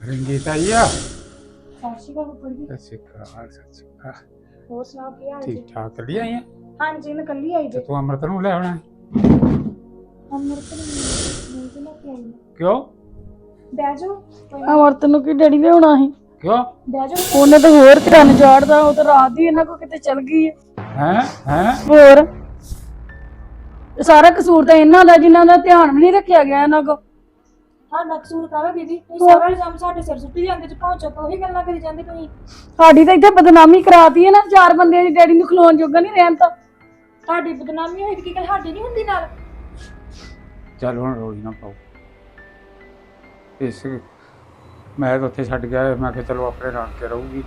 ਰੰਗੀਤ ਆਈ ਆ। ਸਤਿ ਸ਼੍ਰੀ ਅਕਾਲ ਫੁੱਫੜ ਜੀ। ਸਤਿ ਸ਼੍ਰੀ ਅਕਾਲ ਸਤਿ ਸ਼੍ਰੀ ਅਕਾਲ। ਹੋਰ ਸੁਣਾਓ ਕੀ ਹਾਲ ਜੀ? ਠੀਕ ਠਾਕ ਲਈ ਆਈ ਆ? ਹਾਂਜੀ ਮੈਂ ਕੱਲੀ ਆਈ ਤੇ ਜੀ। ਤੂੰ ਅੰਮ੍ਰਿਤ ਨੂੰ ਲੈ ਆਉਣਾ? ਅਮਰਤ ਨੂੰ ਲੈ ਕੇ ਆਈ ਹਾਂ। ਕਿਉਂ? ਬਹਿ ਜਾਓ ਕੋਈ ਨਾ, ਅਮਰਤ ਨੂੰ ਕੀ ਡੈਡੀ ਨੇ ਹੋਣਾ ਸੀ? ਕਿਉਂ? ਬਹਿ ਜਾਓ। ਉਹਨੇ ਤਾਂ ਹੋਰ ਧਰਨ ਚਾੜਦਾ ਉਹ ਤਾਂ ਰਾਤ ਹੀ ਇਹਨਾਂ ਕੋ ਕਿਤੇ ਚਲ ਗਈ ਹੈ। ਹੈ? ਹੈ? ਹੋਰ? ਸਾਰਾ ਕਸੂਰ ਤਾਂ ਇਹਨਾਂ ਦਾ ਜਿਨ੍ਹਾਂ ਦਾ ਧਿਆਨ ਵੀ ਨਹੀਂ ਰੱਖਿਆ ਗਿਆ ਇਹਨਾਂ ਕੋ ਹਾਂ ਨਕਸੂਰ ਕਰੋ ਦੀਦੀ ਤੁਸੀਂ ਸਾਰਾ ਇਲਜ਼ਾਮ ਸਾਡੇ ਸਿਰ ਸੁੱਟੀ ਜਾਂਦੇ ਚ ਪਹੁੰਚੋ ਤਾਂ ਉਹੀ ਗੱਲਾਂ ਕਰੀ ਜਾਂਦੇ ਤੁਸੀਂ। ਸਾਡੀ ਤਾਂ ਇੱਥੇ ਬਦਨਾਮੀ ਕਰਾਤੀ ਹੈ ਨਾ ਚਾਰ ਬੰਦਿਆਂ ਦੀ ਡੈਡੀ ਨੂੰ ਖਲੋਣ ਜੋਗਾ ਨਹੀਂ ਰਹਿਣ ਤਾਂ। ਤੁਹਾਡੀ ਬਦਨਾਮੀ ਹੋਈ ਤੇ ਕੀ ਗੱਲ ਸਾਡੀ ਨਹੀਂ ਹੁੰਦੀ ਨਾਲ? ਚੱਲ ਹੁਣ ਰੋਈ ਨਾ ਪਾਓ। ਇਸ ਮੈਂ ਤਾਂ ਉੱਥੇ ਛੱਡ ਗਿਆ ਮੈਂ ਕਿਹਾ ਚਲੋ ਆਪਣੇ ਨਾਲ ਕੇ ਰਹੂਗੀ।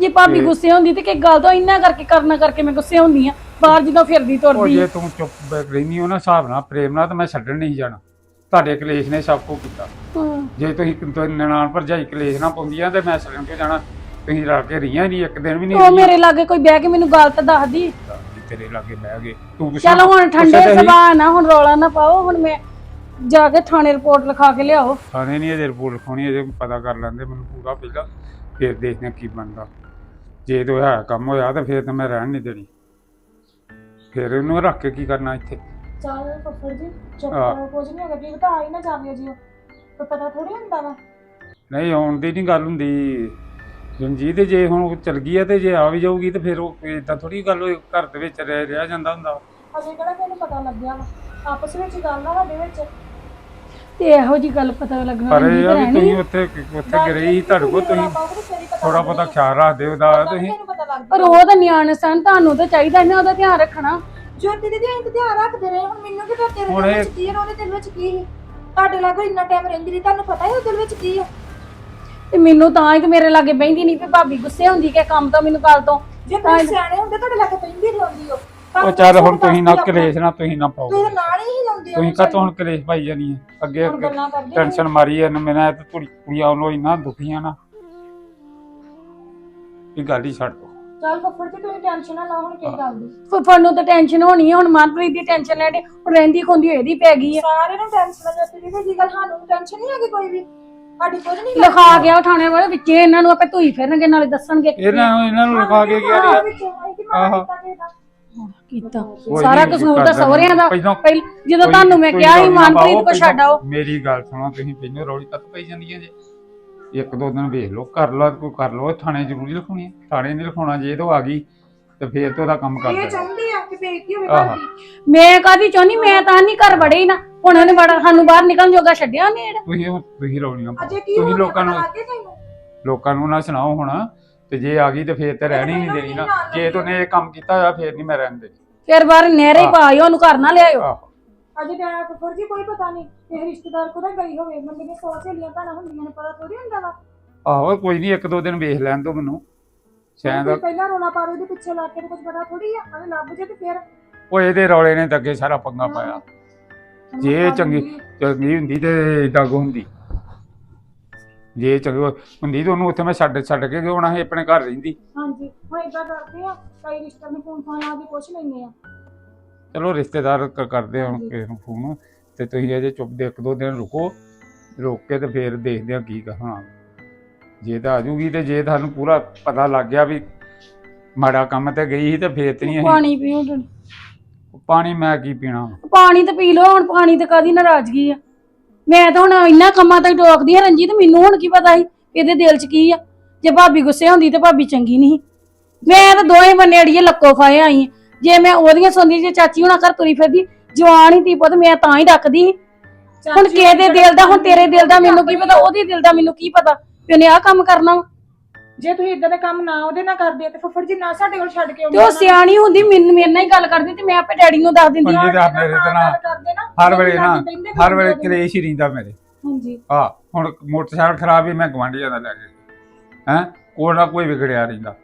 ਜੇ ਭਾਬੀ ਗੁੱਸੇ ਹੁੰਦੀ ਤੇ ਕਿ ਗੱਲ ਤੋਂ ਇੰਨਾ ਕਰਕੇ ਕਰਨਾ ਕਰਕੇ ਮੈਂ ਗੁੱਸੇ ਹੁੰਦੀ ਆ ਬਾਹਰ ਜਦੋਂ ਫਿਰਦੀ ਉਹ ਤੁਰਦੀ ਜੇ ਤੂੰ ਚੁੱਪ ਰਹਿਨੀ ਹੋ ਨਾ ਹਿਸਾਬ ਨਾਲ ਪ੍ਰੇਮ ਨਾਲ ਤਾਂ ਮੈਂ ਛੱਡਣ ਨਹੀਂ ਜਾਣਾ। ਤੁਹਾਡੇ ਕਲੇਸ਼ ਨੇ ਸਭ ਕੁਝ ਕੀਤਾ। ਹਾਂ। ਜੇ ਤੁਸੀਂ ਤੁਸੀਂ ਨਨਾਣ ਭਰਜਾਈ ਕਲੇਸ਼ ਨਾ ਪਾਉਂਦੀਆਂ ਤੇ ਮੈਂ ਛੱਡਣ ਕਿਉਂ ਜਾਣਾ ਤੁਸੀਂ ਰਲ ਕੇ ਰਹੀਆਂ ਨਹੀਂ ਇੱਕ ਦਿਨ ਵੀ ਨਹੀਂ ਉਹ ਮੇਰੇ ਲਾਗੇ ਕੋਈ ਬਹਿ ਕੇ ਮੈਨੂੰ ਗੱਲ ਤਾਂ ਦੱਸਦੀ। ਰਹੀਆਂ। ਤੇਰੇ ਲਾਗੇ ਬਹਿ ਗਏ। ਤੂੰ ਗੁੱਸਾ- ਚਲੋ ਹੁਣ ਗੁੱਸੇ ਠੰਡੇ ਤੇ ਸੁਭਾਅ ਨਾ ਹੁਣ ਰੌਲਾ ਨਾ ਪਾਓ ਹੁਣ ਮੈਂ ਜਾ ਕੇ ਥਾਣੇ ਰਿਪੋਰਟ ਲਿਖਾ ਕੇ ਲਿਆਓ। ਥਾਣੇ ਨਹੀਂ ਅਜੇ ਰਿਪੋਰਟ ਲਿਖਾਉਣੀ ਅਜੇ ਪਤਾ ਕਰ ਲੈਂਦੇ ਮੈਨੂੰ ਪੂਰਾ ਪਹਿਲਾਂ ਫਿਰ ਦੇਖਦੇ ਹਾਂ ਕੀ ਬਣਦਾ। ਜੇ ਤੋਂ ਹੈ ਕੰਮ ਹੋਇਆ ਤਾਂ ਫਿਰ ਤਾਂ ਮੈਂ ਰਹਿਣ ਨਹੀਂ ਦੇਣੀ। ਫਿਰ ਇਹਨੂੰ ਰੱਖ ਕੇ ਕੀ ਕਰਨਾ ਇੱਥੇ? ਚੱਲ ਫੁੱਫੜ ਜੀ ਚੁੱਪ ਹਾਂ। ਕਰੋ ਕੁਝ ਨਹੀਂ ਹੈਗਾ ਕੀ ਪਤਾ ਆ ਹੀ ਨਾ ਜਾਵੇ ਜੀ ਉਹ ਕੋਈ ਪਤਾ ਥੋੜੀ ਹੁੰਦਾ ਵਾ। ਨਹੀਂ ਆਉਣ ਦੀ ਨਹੀਂ ਗੱਲ ਹੁੰਦੀ। ਰਣਜੀਤ ਜੇ ਹੁਣ ਉਹ ਚਲ ਗਈ ਹੈ ਤੇ ਜੇ ਆ ਵੀ ਜਾਊਗੀ ਤੇ ਫਿਰ ਉਹ ਇਦਾਂ ਥੋੜੀ ਗੱਲ ਹੋਏ ਘਰ ਦੇ ਵਿੱਚ ਰਹਿ ਰਿਹਾ ਜਾਂਦਾ ਹੁੰਦਾ ਅਜੇ ਕਿਹੜਾ ਮੈਨੂੰ ਪਤਾ ਲੱਗਿਆ ਵਾ? ਆਪਸ ਵਿੱਚ ਗੱਲ ਆ ਸਾਡੇ ਵਿੱਚ। ਤੇ ਇਹੋ ਜੀ ਗੱਲ ਪਤਾ ਲੱਗਣਾ ਪਰ ਇਹ ਤਾਂ ਆ ਵੀ ਤੁਸੀਂ ਉੱਥੇ ਉੱਥੇ ਗਏ ਸੀ ਤੁਹਾਡੇ ਕੋਲ ਤੁਸੀਂ ਥੋੜਾ ਬਹੁਤਾ ਖਿਆਲ ਰੱਖਦੇ ਹੋ ਦਾ ਤੁਸੀਂ। ਮੈਨੂੰ ਪਤਾ ਲੱਗ ਪਰ ਉਹ ਤਾਂ ਨਿਆਣੇ ਸਨ ਤੁਹਾਨੂੰ ਤਾਂ ਚਾਹੀਦਾ ਇਹਨਾਂ ਉਹਦਾ ਧਿਆਨ ਰੱਖਣਾ। ਜੋਤੀ ਦੀਦੀ ਅਸੀਂ ਤਾਂ ਧਿਆਨ ਰੱਖਦੇ ਰਹੇ। ਹੁਣ ਮੈਨੂੰ ਕੀ ਪਤਾ ਤੇਰੇ ਹੁਣ ਦਿਲ ਇਹ- ਵਿੱਚ ਕੀ ਹੈ ਉਹਦੇ ਦਿਲ ਵਿੱਚ ਕੀ ਹੈ ਤੁਹਾਡੇ ਲਾਗੋ ਇੰਨਾ ਟਾਈਮ ਰਹਿੰਦੀ ਰਹੀ ਤੁਹਾਨੂੰ ਪਤਾ ਹੈ ਉਹ ਦਿਲ ਵਿੱਚ ਕੀ ਹੈ ਤੇ ਮੈਨੂੰ ਤਾਂ ਹੀ ਕਿ ਮੇਰੇ ਲਾਗੇ ਬਹਿੰਦੀ ਨਹੀਂ ਵੀ ਭਾਬੀ ਗੁੱਸੇ ਹੁੰਦੀ ਕਿ ਕੰਮ ਤੋਂ ਮੈਨੂੰ ਕੱਲ ਤੋਂ। ਜੇ ਤੁਸੀਂ ਸਿਆਣੇ ਹੁੰਦੇ ਤੁਹਾਡੇ ਲਾਗੇ ਪੈਂਦੀ ਰਹਉਂਦੀ ਉਹ। ਉਹ ਚੱਲ ਹੁਣ ਤੁਸੀਂ ਨਾ। ਕਲੇਸ਼ ਨਾ ਤੁਸੀਂ ਨਾ ਪਾਓ। ਤੁਸੀਂ ਤਾਂ ਨਾਲ ਹੀ ਲਾਉਂਦੇ ਹੋ ਤੁਸੀਂ ਕਾਹਤੋਂ ਹੁਣ ਕਲੇਸ਼ ਪਾਈ ਜਾਨੀ ਹੈ ਅੱਗੇ ਹੁਣ ਗੱਲਾਂ ਕਰਦੇ ਹੋ। ਟੈਨਸ਼ਨ ਮਾਰੀ ਐ ਮੇਰਾ ਤੇ ਕੁੜੀ ਕੁੜੀਆਂ ਉਹਨੂੰ ਇੰਨਾ ਦੁਖੀਆਂ ਨਾ। ਇਹ ਗੱਲ ਹੀ ਛੱਡ ਚੱਲ ਫੱਫੜ ਜੀ ਤੁਸੀਂ ਟੈਨਸ਼ਨ ਨਾ ਲਓ ਹੁਣ ਕੀ ਗੱਲ ਦੀ? ਫੁੱਫੜ ਨੂੰ ਤਾਂ ਟੈਨਸ਼ਨ ਹੋਣੀ ਹੈ ਹੁਣ ਮਨਪ੍ਰੀਤ ਦੀ ਟੈਨਸ਼ਨ ਲੈਣੀ ਹੁਣ ਰਹਿੰਦੀ ਖੁੰਦੀ ਇਹਦੀ ਪੈ ਗਈ ਹੈ ਸਾਰੇ ਨੂੰ ਟੈਨਸ਼ਨ ਆ ਜੋਤੀ ਦੀਦੀ ਕੀ ਗੱਲ ਸਾਨੂੰ ਟੈਨਸ਼ਨ ਨਹੀਂ ਹੈਗੀ ਕੋਈ ਵੀ। ਸਾਡੀ ਕੁਝ ਨਹੀਂ ਲਿਖਾ ਗਿਆ ਉਹ ਥਾਣੇ ਵਾਲੇ ਵਿੱਚ ਇਹਨਾਂ ਨੂੰ ਆਪੇ ਧੂਈ ਫਿਰਨਗੇ ਨਾਲੇ ਦੱਸਣਗੇ ਇਹਨਾਂ ਨੂੰ ਇਹਨਾਂ ਨੂੰ ਲਿਖਾ ਕੇ ਗਿਆ ਆਹਾ। ਕੀਤਾ। ਸਾਰਾ ਕਸੂਰ ਤਾਂ। ਸਹੁਰਿਆਂ ਦਾ। ਪਹਿਲਾਂ- ਜਦੋਂ ਤੁਹਾਨੂੰ ਮੈਂ ਕਿਹਾ ਸੀ ਮਨਪ੍ਰੀਤ ਕੋ ਛੱਡ ਆਓ। ਮੇਰੀ ਗੱਲ ਸੁਣੋ ਤੁਸੀਂ ਪਹਿਲਾਂ ਰੌਲੀ ਤੱਕ ਪਈ ਜਾਂਦੀਆਂ ਜੇ। ਇੱਕ ਦੋ ਦਿਨ ਵੇਖ ਲਓ ਕਰ ਲਓ ਕੋਈ ਕਰ ਲਓ ਥਾਣੇ ਜ਼ਰੂਰੀ ਲਿਖਾਉਣੀ ਹੈ ਥਾਣੇ ਨਹੀਂ ਲਿਖਾਉਣਾ ਜੇ ਇਹ ਤੋਂ ਆ ਗਈ ਤੇ ਫੇਰ ਤੇ ਉਹਦਾ ਕੰਮ ਕਰ ਇਹ ਦੇਣਾ ਚਾਹੁੰਦੇ ਆ ਕਿ ਬੇਇੱਜ਼ਤੀ ਹੋਵੇ ਆਹਾ। ਘਰ ਦੀ। ਮੈਂ ਕਾਦੀ ਚਾਹੁੰਦੀ? ਮੈਂ ਤਾਂ ਨਹੀਂ ਘਰ ਵੜੇ ਨਾ। ਹੁਣ ਉਹਨੇ ਬੜਾ ਸਾਨੂੰ ਬਾਹਰ ਨਿਕਲਣ ਜੋਗਾ ਛੱਡਿਆ ਨਹੀਂ ਇਹਨੇ। ਤੁਸੀਂ ਉਹ- ਤੁਸੀਂ ਰੌਲੀਆਂ ਪਾਓ। ਅਜੇ ਕੀ ਤੁਸੀਂ ਹੋ ਗਿਆ? ਲੋਕਾਂ ਨੂੰ ਲੱਗ ਤੈਨੂੰ ਲੋਕਾਂ ਨੂੰ ਨਾ ਸੁਣਾਓ ਹੁਣ ਤੇ ਜੇ ਆ ਗਈ ਤੇ ਫੇਰ ਤੇ ਰਹਿਣੀ ਨਹੀਂ ਦੇਣੀ ਨਾ। ਜੇ ਤੂੰ ਇਹ ਕੰਮ ਕੀਤਾ ਹੋਇਆ ਫੇਰ ਨਹੀਂ ਮੈਂ ਰਹਿਣ ਦੇਣੀ। ਫਿਰ ਬਾਹਰ ਨਹਿਰੇ ਹੀ ਪਾਇਓ ਉਹਨੂੰ ਘਰ ਨਾ ਲਿਆਇਓ। ਆਹੋ। ਅਜੇ ਤਾਂ ਫੁੱਫੜ ਜੀ ਕੋਈ ਪਤਾ ਨਹੀਂ ਇਹ ਰਿਸ਼ਤੇਦਾਰ ਕੋਲ ਗਈ ਹੋਵੇ ਬੰਦੇ ਨੇ ਸੌ ਸਹੇਲੀਆਂ ਭੈਣਾਂ ਹੁੰਦੀਆਂ ਨੇ ਪਤਾ ਥੋੜੀ ਹੁੰਦਾ ਵਾ। ਆਹੋ ਕੋਈ ਨਹੀਂ ਇੱਕ ਦੋ ਦਿਨ ਵੇਖ ਲੈਣ ਦੋ ਮੈਨੂੰ। ਸ਼ਾਇਦ ਕੋਈ ਪਹਿਲਾਂ ਰੋਣਾ ਪਾਵੇ ਉਹਦੇ ਪਿੱਛੇ ਲੱਗ ਕੇ ਕੁਝ ਪਤਾ ਥੋੜੀ ਆ ਅਰੇ ਲੱਭ ਜੇ ਤੇ ਫਿਰ। ਉਹ ਇਹਦੇ ਰੌਲੇ ਨੇ ਤਾਂ ਅੱਗੇ ਸਾਰਾ ਪੰਗਾ ਪਾਇਆ। ਜੇ ਇਹ ਚੰਗੀ ਚੰਗੀ ਹੁੰਦੀ ਤੇ ਇਦਾਂ ਕੋ ਹੁੰਦੀ? ਜੇ ਇਹ ਚੰਗੀ ਹੁੰਦੀ ਤਾਂ ਉਹਨੂੰ ਉੱਥੇ ਮੈਂ ਛੱਡ ਛੱਡ ਕੇ ਗਿਆ ਸੀ ਆਪਣੇ ਘਰ ਰਹਿੰਦੀ। ਹਾਂਜੀ ਹੁਣ ਇਦਾਂ ਕਰਦੇ ਆ ਕਈ ਰਿਸ਼ਤੇ ਨੂੰ ਫੋਨ ਫਾਨ ਆ ਕੇ ਪੁੱਛ ਲੈਂਦੇ ਆ। ਚਲੋ ਰਿਸ਼ਤੇਦਾਰ ਕ- ਕਰਦੇ ਹੁਣ ਕਿਸੇ ਨੂੰ ਫੋਨ ਤੇ ਤੁਸੀਂ ਅਜੇ ਚੁੱਪ ਦੇ ਇੱਕ ਦੋ ਦਿਨ ਰੁਕੋ ਰੁਕ ਕੇ ਤੇ ਫੇਰ ਦੇਖਦੇ ਆ ਕੀ ਕਹਾਂ। ਜੇ ਤਾਂ ਆ ਜੂਗੀ ਤੇ ਜੇ ਤੁਹਾਨੂੰ ਪੂਰਾ ਪਤਾ ਲੱਗ ਗਿਆ ਵੀ ਮਾੜਾ ਕੰਮ ਤੇ ਗਈ ਸੀ ਤੇ ਫੇਰ ਤੇ ਨਹੀਂ ਅਸੀਂ ਪਾਣੀ ਪੀਓ ਤੇ- ਪਾਣੀ ਮੈਂ ਕੀ ਪੀਣਾ ਪਾਣੀ ਤੇ ਪੀ ਲਓ ਹੁਣ ਪਾਣੀ ਤੇ ਕਾਦੀ ਨਾਰਾਜ਼ਗੀ ਆ? ਮੈਂ ਤਾਂ ਹੁਣ ਇੰਨਾ ਕੰਮਾਂ ਤੱਕ ਟੋਕਦੀ ਆ ਰਣਜੀਤ ਮੈਨੂੰ ਹੁਣ ਕੀ ਪਤਾ ਸੀ ਵੀ ਇਹਦੇ ਦਿਲ 'ਚ ਕੀ ਆ? ਜੇ ਭਾਬੀ ਗੁੱਸੇ ਹੁੰਦੀ ਤੇ ਭਾਬੀ ਚੰਗੀ ਨਹੀਂ ਮੈਂ ਤਾਂ ਦੋਵੇਂ ਬੰਨੇ ਅੜੀਏ ਲੱਕੋ ਫਾਏ ਆਈ ਆਂ। ਜੇ ਮੈਂ ਉਹਦੀਆਂ ਸੁਣਦੀ ਜੇ ਚਾਚੀ ਹੁਣਾਂ ਘਰ ਤੁਰੀ ਫਿਰਦੀ ਜਵਾਨ ਹੀ ਤੀ ਪੁੱਤ ਮੈਂ ਤਾਂ ਹੀ ਰੱਖਦੀ ਸੀ। ਹੁਣ ਕਿਸੇ ਦੇ ਦਿਲ ਦਾ ਹੁਣ ਤੇਰੇ ਦਿਲ ਦਾ ਮੈਨੂੰ ਕੀ ਪਤਾ ਉਹਦੇ ਦਿਲ ਦਾ ਮੈਨੂੰ ਕੀ ਪਤਾ ਵੀ ਉਹਨੇ ਆਹ ਕੰਮ ਕਰਨਾ ਵਾ। ਜੇ ਤੁਸੀਂ ਇਦਾਂ ਦਾ ਕੰਮ ਨਾ ਉਹਦੇ ਨਾਲ ਕਰਦੇ ਤੇ ਫੁੱਫੜ ਜੀ ਨਾ ਸਾਡੇ ਕੋਲ ਛੱਡ ਕੇ ਆਉਂਦੇ ਤੇ ਉਹ ਸਿਆਣੀ ਹੁੰਦੀ ਮੈਨੂੰ ਮੇਰੇ ਨਾਲ ਹੀ ਗੱਲ ਕਰਦੀ ਤੇ ਮੈਂ ਆਪੇ ਡੈਡੀ ਨੂੰ ਦੱਸ ਦਿੰਦੀ। ਪੰਜੀ ਦਾ ਮੇਰੇ ਤੇ ਨਾ। ਹਰ ਵੇਲੇ ਨਾ ਕਹਿੰਦੇ ਹਰ ਵੇਲੇ ਕਲੇਸ਼ ਹੀ ਰਹਿੰਦਾ ਮੇਰੇ। ਹਾਂਜੀ। ਆ ਹੁਣ ਮੋਟਰਸਾਈਕਲ ਖਰਾਬ ਹੀ ਮੈਂ ਗਵਾਂਢੀਆਂ ਦਾ ਲੈ ਕੇ ਹੈ? ਕੋਈ ਨਾ ਕੋਈ ਵਿਗੜਿਆ ਰਹਿੰਦਾ।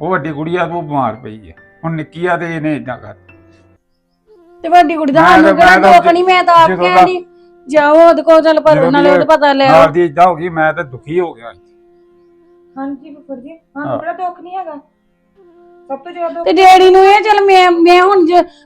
ਉਹ ਵੱਡੀ ਕੁੜੀਆ ਉਹ ਬਿਮਾਰ ਪਈ ਹੈ ਹੁਣ ਨਿੱਕੀ ਆ ਤੇ ਇਹਨੇ ਇਦਾਂ ਕਰ ਤੇ ਵੱਡੀ ਕੁੜੀ ਦਾ ਸਾਨੂੰ ਕਿਹੜਾ ਮੈਂ ਤਾਂ ਦੁੱਖ ਨਹੀਂ ਮੈਂ ਤਾਂ ਆਪ ਕਹਿੰਦੀ ਜਾਓ ਉਹਦੇ ਕੋਲ ਚੱਲ ਪਰ ਨਾਲੇ ਦੀ ਉਹਦਾ ਪਤਾ ਲੈ ਆਓ। ਦੀ ਇਦਾਂ ਹੋ ਗਈ ਮੈਂ ਤਾਂ ਦੁਖੀ ਹੋ ਗਿਆ। ਹਾਂਜੀ ਫੁੱਫੜ ਜੀ ਹਾਂ ਹਾਂ। ਬੜਾ ਦੁੱਖ ਨਹੀਂ ਹੈਗਾ। ਸਭ ਤੋਂ ਜ਼ਿਆਦਾ ਦੁੱਖ ਤੇ ਡੈਡੀ ਨੂੰ ਇਹ ਚੱਲ ਮੈਂ ਮੈਂ ਹੁਣ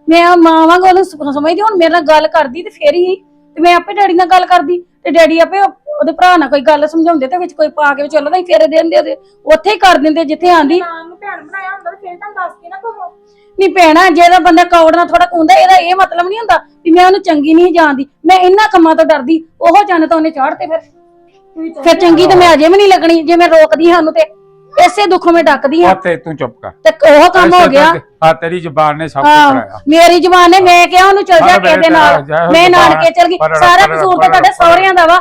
ਮੈਂ ਮਾਂ ਵਾਂਗ ਉਹਨੂੰ ਸ- ਸਮਝਦੀ ਹੁਣ ਮੇਰੇ ਨਾਲ ਗੱਲ ਕਰਦੀ ਤੇ ਫੇਰ ਹੀ ਤੇ ਮੈਂ ਆਪੇ ਡੈਡੀ ਨਾਲ ਗੱਲ ਕਰਦੀ ਤੇ ਡੈਡੀ ਆਪੇ ਉਹਦੇ ਭਰਾ ਨਾਲ ਕੋਈ ਗੱਲ ਸਮਝਾਉਂਦੇ ਤੇ ਵਿੱਚ ਕੋਈ ਪਾ ਕੇ ਚੱਲਦਾ ਹੀ ਫੇਰੇ ਦੇ ਦਿੰਦੇ ਉਹਦੇ। ਉੱਥੇ ਹੀ ਕਰ ਦਿੰਦੇ ਜਿੱਥੇ ਆਂਦੀ। ਨਾਮ ਨੂੰ ਭੈਣ ਬਣਾਇਆ ਹੁੰਦਾ ਤੇ ਫਿਰ ਤੁਹਾਨੂੰ ਦੱਸ ਕੇ ਨਾ ਕਹੋ ਨਹੀਂ ਭੈਣਾ ਜਿਹੜਾ ਬੰਦਾ ਕੌੜ ਨਾਲ ਥੋੜਾ ਕੁੰਦਾ ਇਹਦਾ ਇਹ ਮਤਲਬ ਨਹੀਂ ਹੁੰਦਾ ਵੀ ਮੈਂ ਉਹਨੂੰ ਚੰਗੀ ਨਹੀਂ ਜਾਣਦੀ। ਮੈਂ ਇਹਨਾਂ ਕੰਮਾਂ ਤੋਂ ਡਰਦੀ ਉਹ ਜਨ ਤਾਂ ਉਹਨੇ ਚਾੜਤੇ ਫਿਰ। ਚੱਲ ਫਿਰ ਚੰਗੀ ਤੇ ਮੈਂ ਅਜੇ ਵੀ ਨਹੀਂ ਲੱਗਣੀ ਜੇ ਮੈਂ ਰੋਕਦੀ ਹਾਂ ਉਹਨੂੰ ਤੇ ਇਸੇ ਦੁੱਖੋਂ ਮੈਂ ਡੱਕਦੀ ਹਾਂ। ਤੇ ਤੂੰ ਚੁੱਪ ਕਰ। ਤੇ ਉਹ ਕੰਮ ਹੋ ਗਿਆ। ਆ ਤੇਰੀ ਜ਼ਬਾਨ ਨੇ ਸਭ ਕੁਝ ਹਾਂ ਕਰਾਇਆ। ਮੇਰੀ ਜ਼ਬਾਨ ਨੇ ਮੈਂ ਕਿਹਾ ਉਹਨੂੰ ਚਲ ਜਾ ਕਿਸੇ ਦੇ ਨਾਲ। ਮੈਂ ਨਾਨਕੇ ਚਲ ਗਈ। ਸਾਰਾ ਕਸੂਰ ਤਾਂ ਤੁਹਾਡੇ ਸਹੁਰਿਆਂ ਦਾ ਵਾ।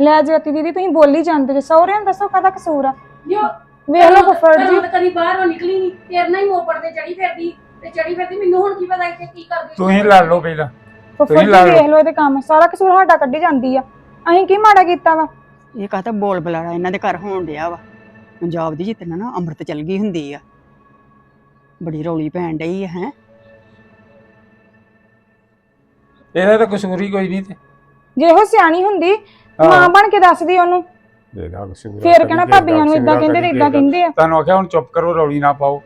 ਲੈ ਜੋਤੀ ਦੀਦੀ ਤੁਸੀਂ ਬੋਲੀ ਜਾਂਦੇ ਜੇ ਸਹੁਰਿਆਂ ਨੂੰ ਦੱਸੋ ਕਾਹਦਾ ਕਸੂਰ ਆ? ਜੋ ਵੇਖ ਲਓ ਫੁੱਫੜ ਜੀ। ਘਰੋਂ ਤਾਂ ਕਦੀ ਬਾਹਰੋਂ ਨਿਕਲੀ ਨਹੀਂ ਤੇਰੇ ਨਾਲ ਹੀ ਮੋਪੜ ਤੇ ਚੜੀ ਫਿਰਦੀ ਤੇ ਚੜੀ ਫਿਰਦੀ ਮੈਨੂੰ ਹੁਣ ਕੀ ਪਤਾ ਇੱਥੇ ਕੀ ਕਰਦੀ। ਤੂੰ ਹੀ ਲੜ ਲਓ ਪਹਿਲਾਂ। ਫੁੱਫੜ ਤੁਸੀਂ ਜੀ ਲਾ ਲਓ। ਵੇਖ ਲਓ ਇਹਦੇ ਕੰਮ ਸਾਰਾ ਕਸੂਰ ਸਾਡਾ ਕੱਢੀ ਜਾਂਦੀ ਆ। ਅਸੀਂ ਕੀ ਮਾੜਾ ਕੀਤਾ ਵਾ? ਇਹ ਕਹਤਾ ਬੋਲ ਬਲਾੜਾ ਇਹਨਾਂ ਦੇ ਘਰ ਹੋਣ ਡਿਆ ਵਾ। ਪੰਜਾਬ ਦੀ ਜਿੱਤਨਾ ਨਾ ਅੰਮ੍ਰਿਤ ਚਲ ਗਈ ਹੁੰਦੀ ਆ। ਬੜੀ ਰੌਲੀ ਪੈਣ ਡਈ ਆ ਹੈ? ਇਹਦਾ ਤਾਂ ਕਸੂਰ ਹੀ ਕੋਈ ਨਹੀਂ ਤੇ। ਜੇ ਉਹ ਸਿਆਣੀ ਹੁੰਦੀ ਮਾਂ ਬਣ ਕੇ ਦੱਸਦੀ ਉਹਨੂੰ। ਫੇਰ ਕਹਿਣਾ ਭਾਬੀਆਂ ਨੂੰ ਇਦਾਂ ਕਹਿੰਦੇ ਤੇ ਕਦੀ ਇਦਾਂ। ਕਹਿੰਦੇ ਆ। ਤੁਹਾਨੂੰ ਆਖਿਆ ਹੁਣ ਚੁੱਪ ਕਰੋ ਰੌਲੀ ਨਾ ਪਾਓ।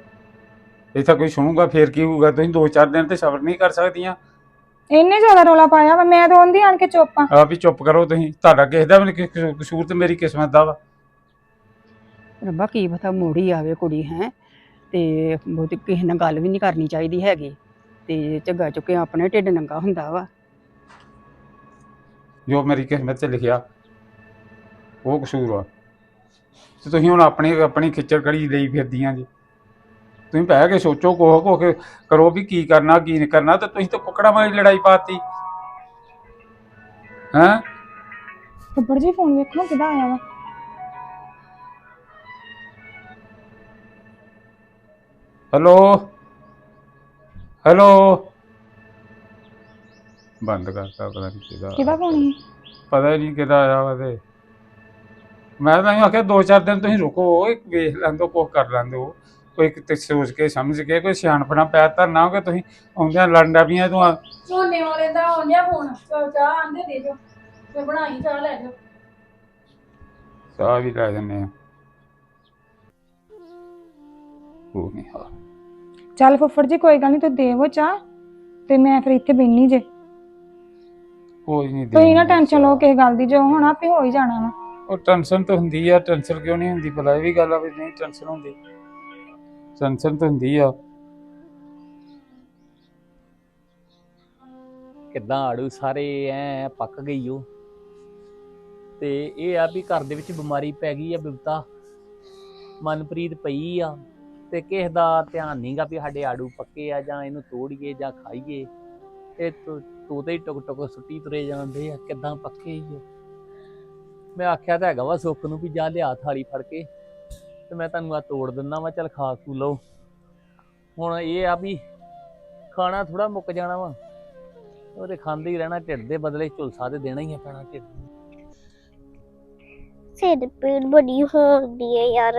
ਇੱਥੇ ਕੋਈ ਸੁਣੂਗਾ ਫੇਰ ਕੀ ਹੋਊਗਾ? ਤੁਸੀਂ ਦੋ ਚਾਰ ਦਿਨ ਤੇ ਸਬਰ ਨਹੀਂ ਕਰ ਸਕਦੀਆਂ। ਇੰਨੇ ਜ਼ਿਆਦਾ ਰੋਲਾ ਪਾਇਆ ਵਾ ਮੈਂ ਤਾਂ ਉਹਦੀ ਆਣ ਕੇ ਚੁੱਪ ਆ। ਆ ਵੀ ਚੁੱਪ ਕਰੋ ਤੁਸੀਂ। ਤੁਹਾਡਾ ਕਿਸੇ ਦਾ ਵੀ ਨਹੀਂ ਕਸੂ- ਕਸੂਰ ਤੇ ਮੇਰੀ ਕਿਸਮਤ ਦਾ ਵਾ। ਰੱਬਾ ਕੀ ਪਤਾ ਮੋੜੀ ਆਵੇ ਕੁੜੀ ਹੈ? ਤੇ ਬਹੁਤੀ ਕਿਸੇ ਨਾਲ ਗੱਲ ਵੀ ਨਹੀਂ ਕਰਨੀ ਚਾਹੀਦੀ ਹੈਗੀ। ਤੇ ਝੱਗਾ ਚੁੱਕੇ ਆਪਣੇ ਢਿੱਡ ਨੰਗਾ ਹੁੰਦਾ ਵਾ। ਜੋ ਮੇਰੀ ਕਿਸਮਤ 'ਚ ਲਿਖਿਆ ਉਹ ਕਸੂਰ ਆ। ਤੇ ਤੁਸੀਂ ਹੁਣ ਆਪਣੀ ਆਪਣੀ ਖਿੱਚਰ ਕੜੀ ਲਈ ਫਿਰਦੀਆਂ ਜੀ। ਤੁਸੀਂ ਬਹਿ ਕੇ ਸੋਚੋ ਕੋਹ ਕੋ ਕੇ ਕਰੋ ਵੀ ਕੀ ਕਰਨਾ ਕੀ ਨਹੀਂ ਕਰਨਾ ਤੇ ਤੁਸੀਂ ਤਾਂ ਕੁੱਕੜਾਂ ਵਾਲੀ ਲੜਾਈ ਪਾਤੀ। ਹੈਂ? ਫੁੱਫੜ ਜੀ ਫੋਨ ਵੇਖੋ ਕਿਦਾ ਆਇਆ ਵਾ। ਹੈਲੋ? ਹੈਲੋ? ਬੰਦ ਕਰਤਾ ਪਤਾ ਨਹੀਂ ਕਿਹਦਾ ਕਿਹਦਾ ਫੋਨ ਸੀ ਪਤਾ ਹੀ ਨਹੀਂ ਕਿਹਦਾ ਆਇਆ ਵਾ ਤੇ। ਮੈਂ ਤਾਂ ਇਹ ਆਖਿਆ ਦੋ ਚਾਰ ਦਿਨ ਤੁਸੀਂ ਰੁਕੋ ਇੱਕ ਵੇਖ ਲੈਂਦੋ ਕੁਛ ਕਰ ਲੈਂਦੋ। ਕੋਈ ਕਿਤੇ ਸੋਚ ਕੇ ਸਮਝ ਕੇ ਕੋਈ ਸਿਆਣਪਣਾ ਪਿਆ ਧਰਨਾ ਹੋਵੇ ਤੁਸੀਂ ਆਉਂਦਿਆਂ ਲੜਨ ਪਈਆਂ ਤੂੰ ਆ- ਝੋਨੇ ਵਾਲੇ ਦਾ ਆਉਂਦਿਆ ਫੋਨ ਚਾਹ ਆਂਦੇ ਦੇ ਜੋ ਤੇ ਬਣਾਈ ਚਾਹ ਲੈ ਜਾਓ ਚਾਹ ਵੀ ਲੈ ਜੰਨੇ ਆ। ਉਹ ਨਹੀਂ ਹਾਂ। ਚੱਲ ਫੁੱਫੜ ਜੀ ਕੋਈ ਗੱਲ ਨਹੀਂ ਤੂੰ ਦੇਵੋ ਚਾਹ ਤੇ ਮੈਂ ਫਿਰ ਇੱਥੇ ਬੈਣੀ ਜੇ। ਕੋਈ ਨਹੀਂ ਤੁਸੀਂ ਨਾ ਟੈਨਸ਼ਨ ਲਓ ਕਿਸੇ ਗੱਲ ਦੀ ਜੋ ਹੋਣਾ ਆਪੇ ਹੋ ਹੀ ਜਾਣਾ ਵਾ। ਉਹ ਟੈਨਸ਼ਨ ਤਾਂ ਹੁੰਦੀ ਆ ਟੈਨਸ਼ਨ ਕਿਉਂ ਨਹੀਂ ਹੁੰਦੀ? ਭਲਾ ਇਹ ਵੀ ਗੱਲ ਆ ਵੀ ਨਹੀਂ ਟੈਨਸ਼ਨ ਹੁੰਦੀ। ਟੈਨਸ਼ਨ ਤਾਂ ਹੁੰਦੀ ਆ। ਕਿੱਦਾਂ ਆੜੂ ਸਾਰੇ ਐ ਪੱਕ ਗਈ ਓ। ਤੇ ਇਹ ਆ ਵੀ ਘਰ ਦੇ ਵਿੱਚ ਬਿਮਾਰੀ ਪੈ ਗਈ ਆ ਬਿਪਤਾ। ਮਨਪ੍ਰੀਤ ਪਈ ਆ ਤੇ ਕਿਸੇ ਦਾ ਧਿਆਨ ਨਹੀਂਗਾ ਵੀ ਸਾਡੇ ਆੜੂ ਪੱਕੇ ਆ ਜਾਂ ਇਹਨੂੰ ਤੋੜੀਏ ਜਾਂ ਖਾਈਏ। ਤੇ ਤੂੰ ਤੂੰ ਤੇ ਹੀ ਟੁਕ ਟੁਕ ਸੁੱਟੀ ਤੁਰੇ ਜਾਂਦੇ ਆ ਕਿੱਦਾਂ ਪੱਕੇ ਹੀ ਓ। ਮੈਂ ਆਖਿਆ ਤਾਂ ਹੈਗਾ ਵਾ ਸੁੱਖ ਨੂੰ ਵੀ ਜਾ ਲਿਆ ਥਾਲੀ ਫੜ ਕੇ ਤੇ ਮੈਂ ਤੁਹਾਨੂੰ ਆ ਤੋੜ ਦਿੰਦਾ ਵਾ ਚੱਲ ਖਾ ਖੂ ਲਓ। ਹੁਣ ਇਹ ਆ ਵੀ ਖਾਣਾ ਥੋੜਾ ਮੁੱਕ ਜਾਣਾ ਵਾ। ਉਹਦੇ ਖਾਂਦੇ ਹੀ ਰਹਿਣਾ ਢਿੱਡ ਦੇ ਬਦਲੇ ਝੁਲਸਾ ਤੇ ਦੇਣਾ ਹੀ ਆ ਪੈਣਾ ਢਿੱਡ ਨੂੰ। ਸਿਰ ਪੀੜ ਬੜੀ ਹੁੰਦੀ ਹੈ ਯਾਰ।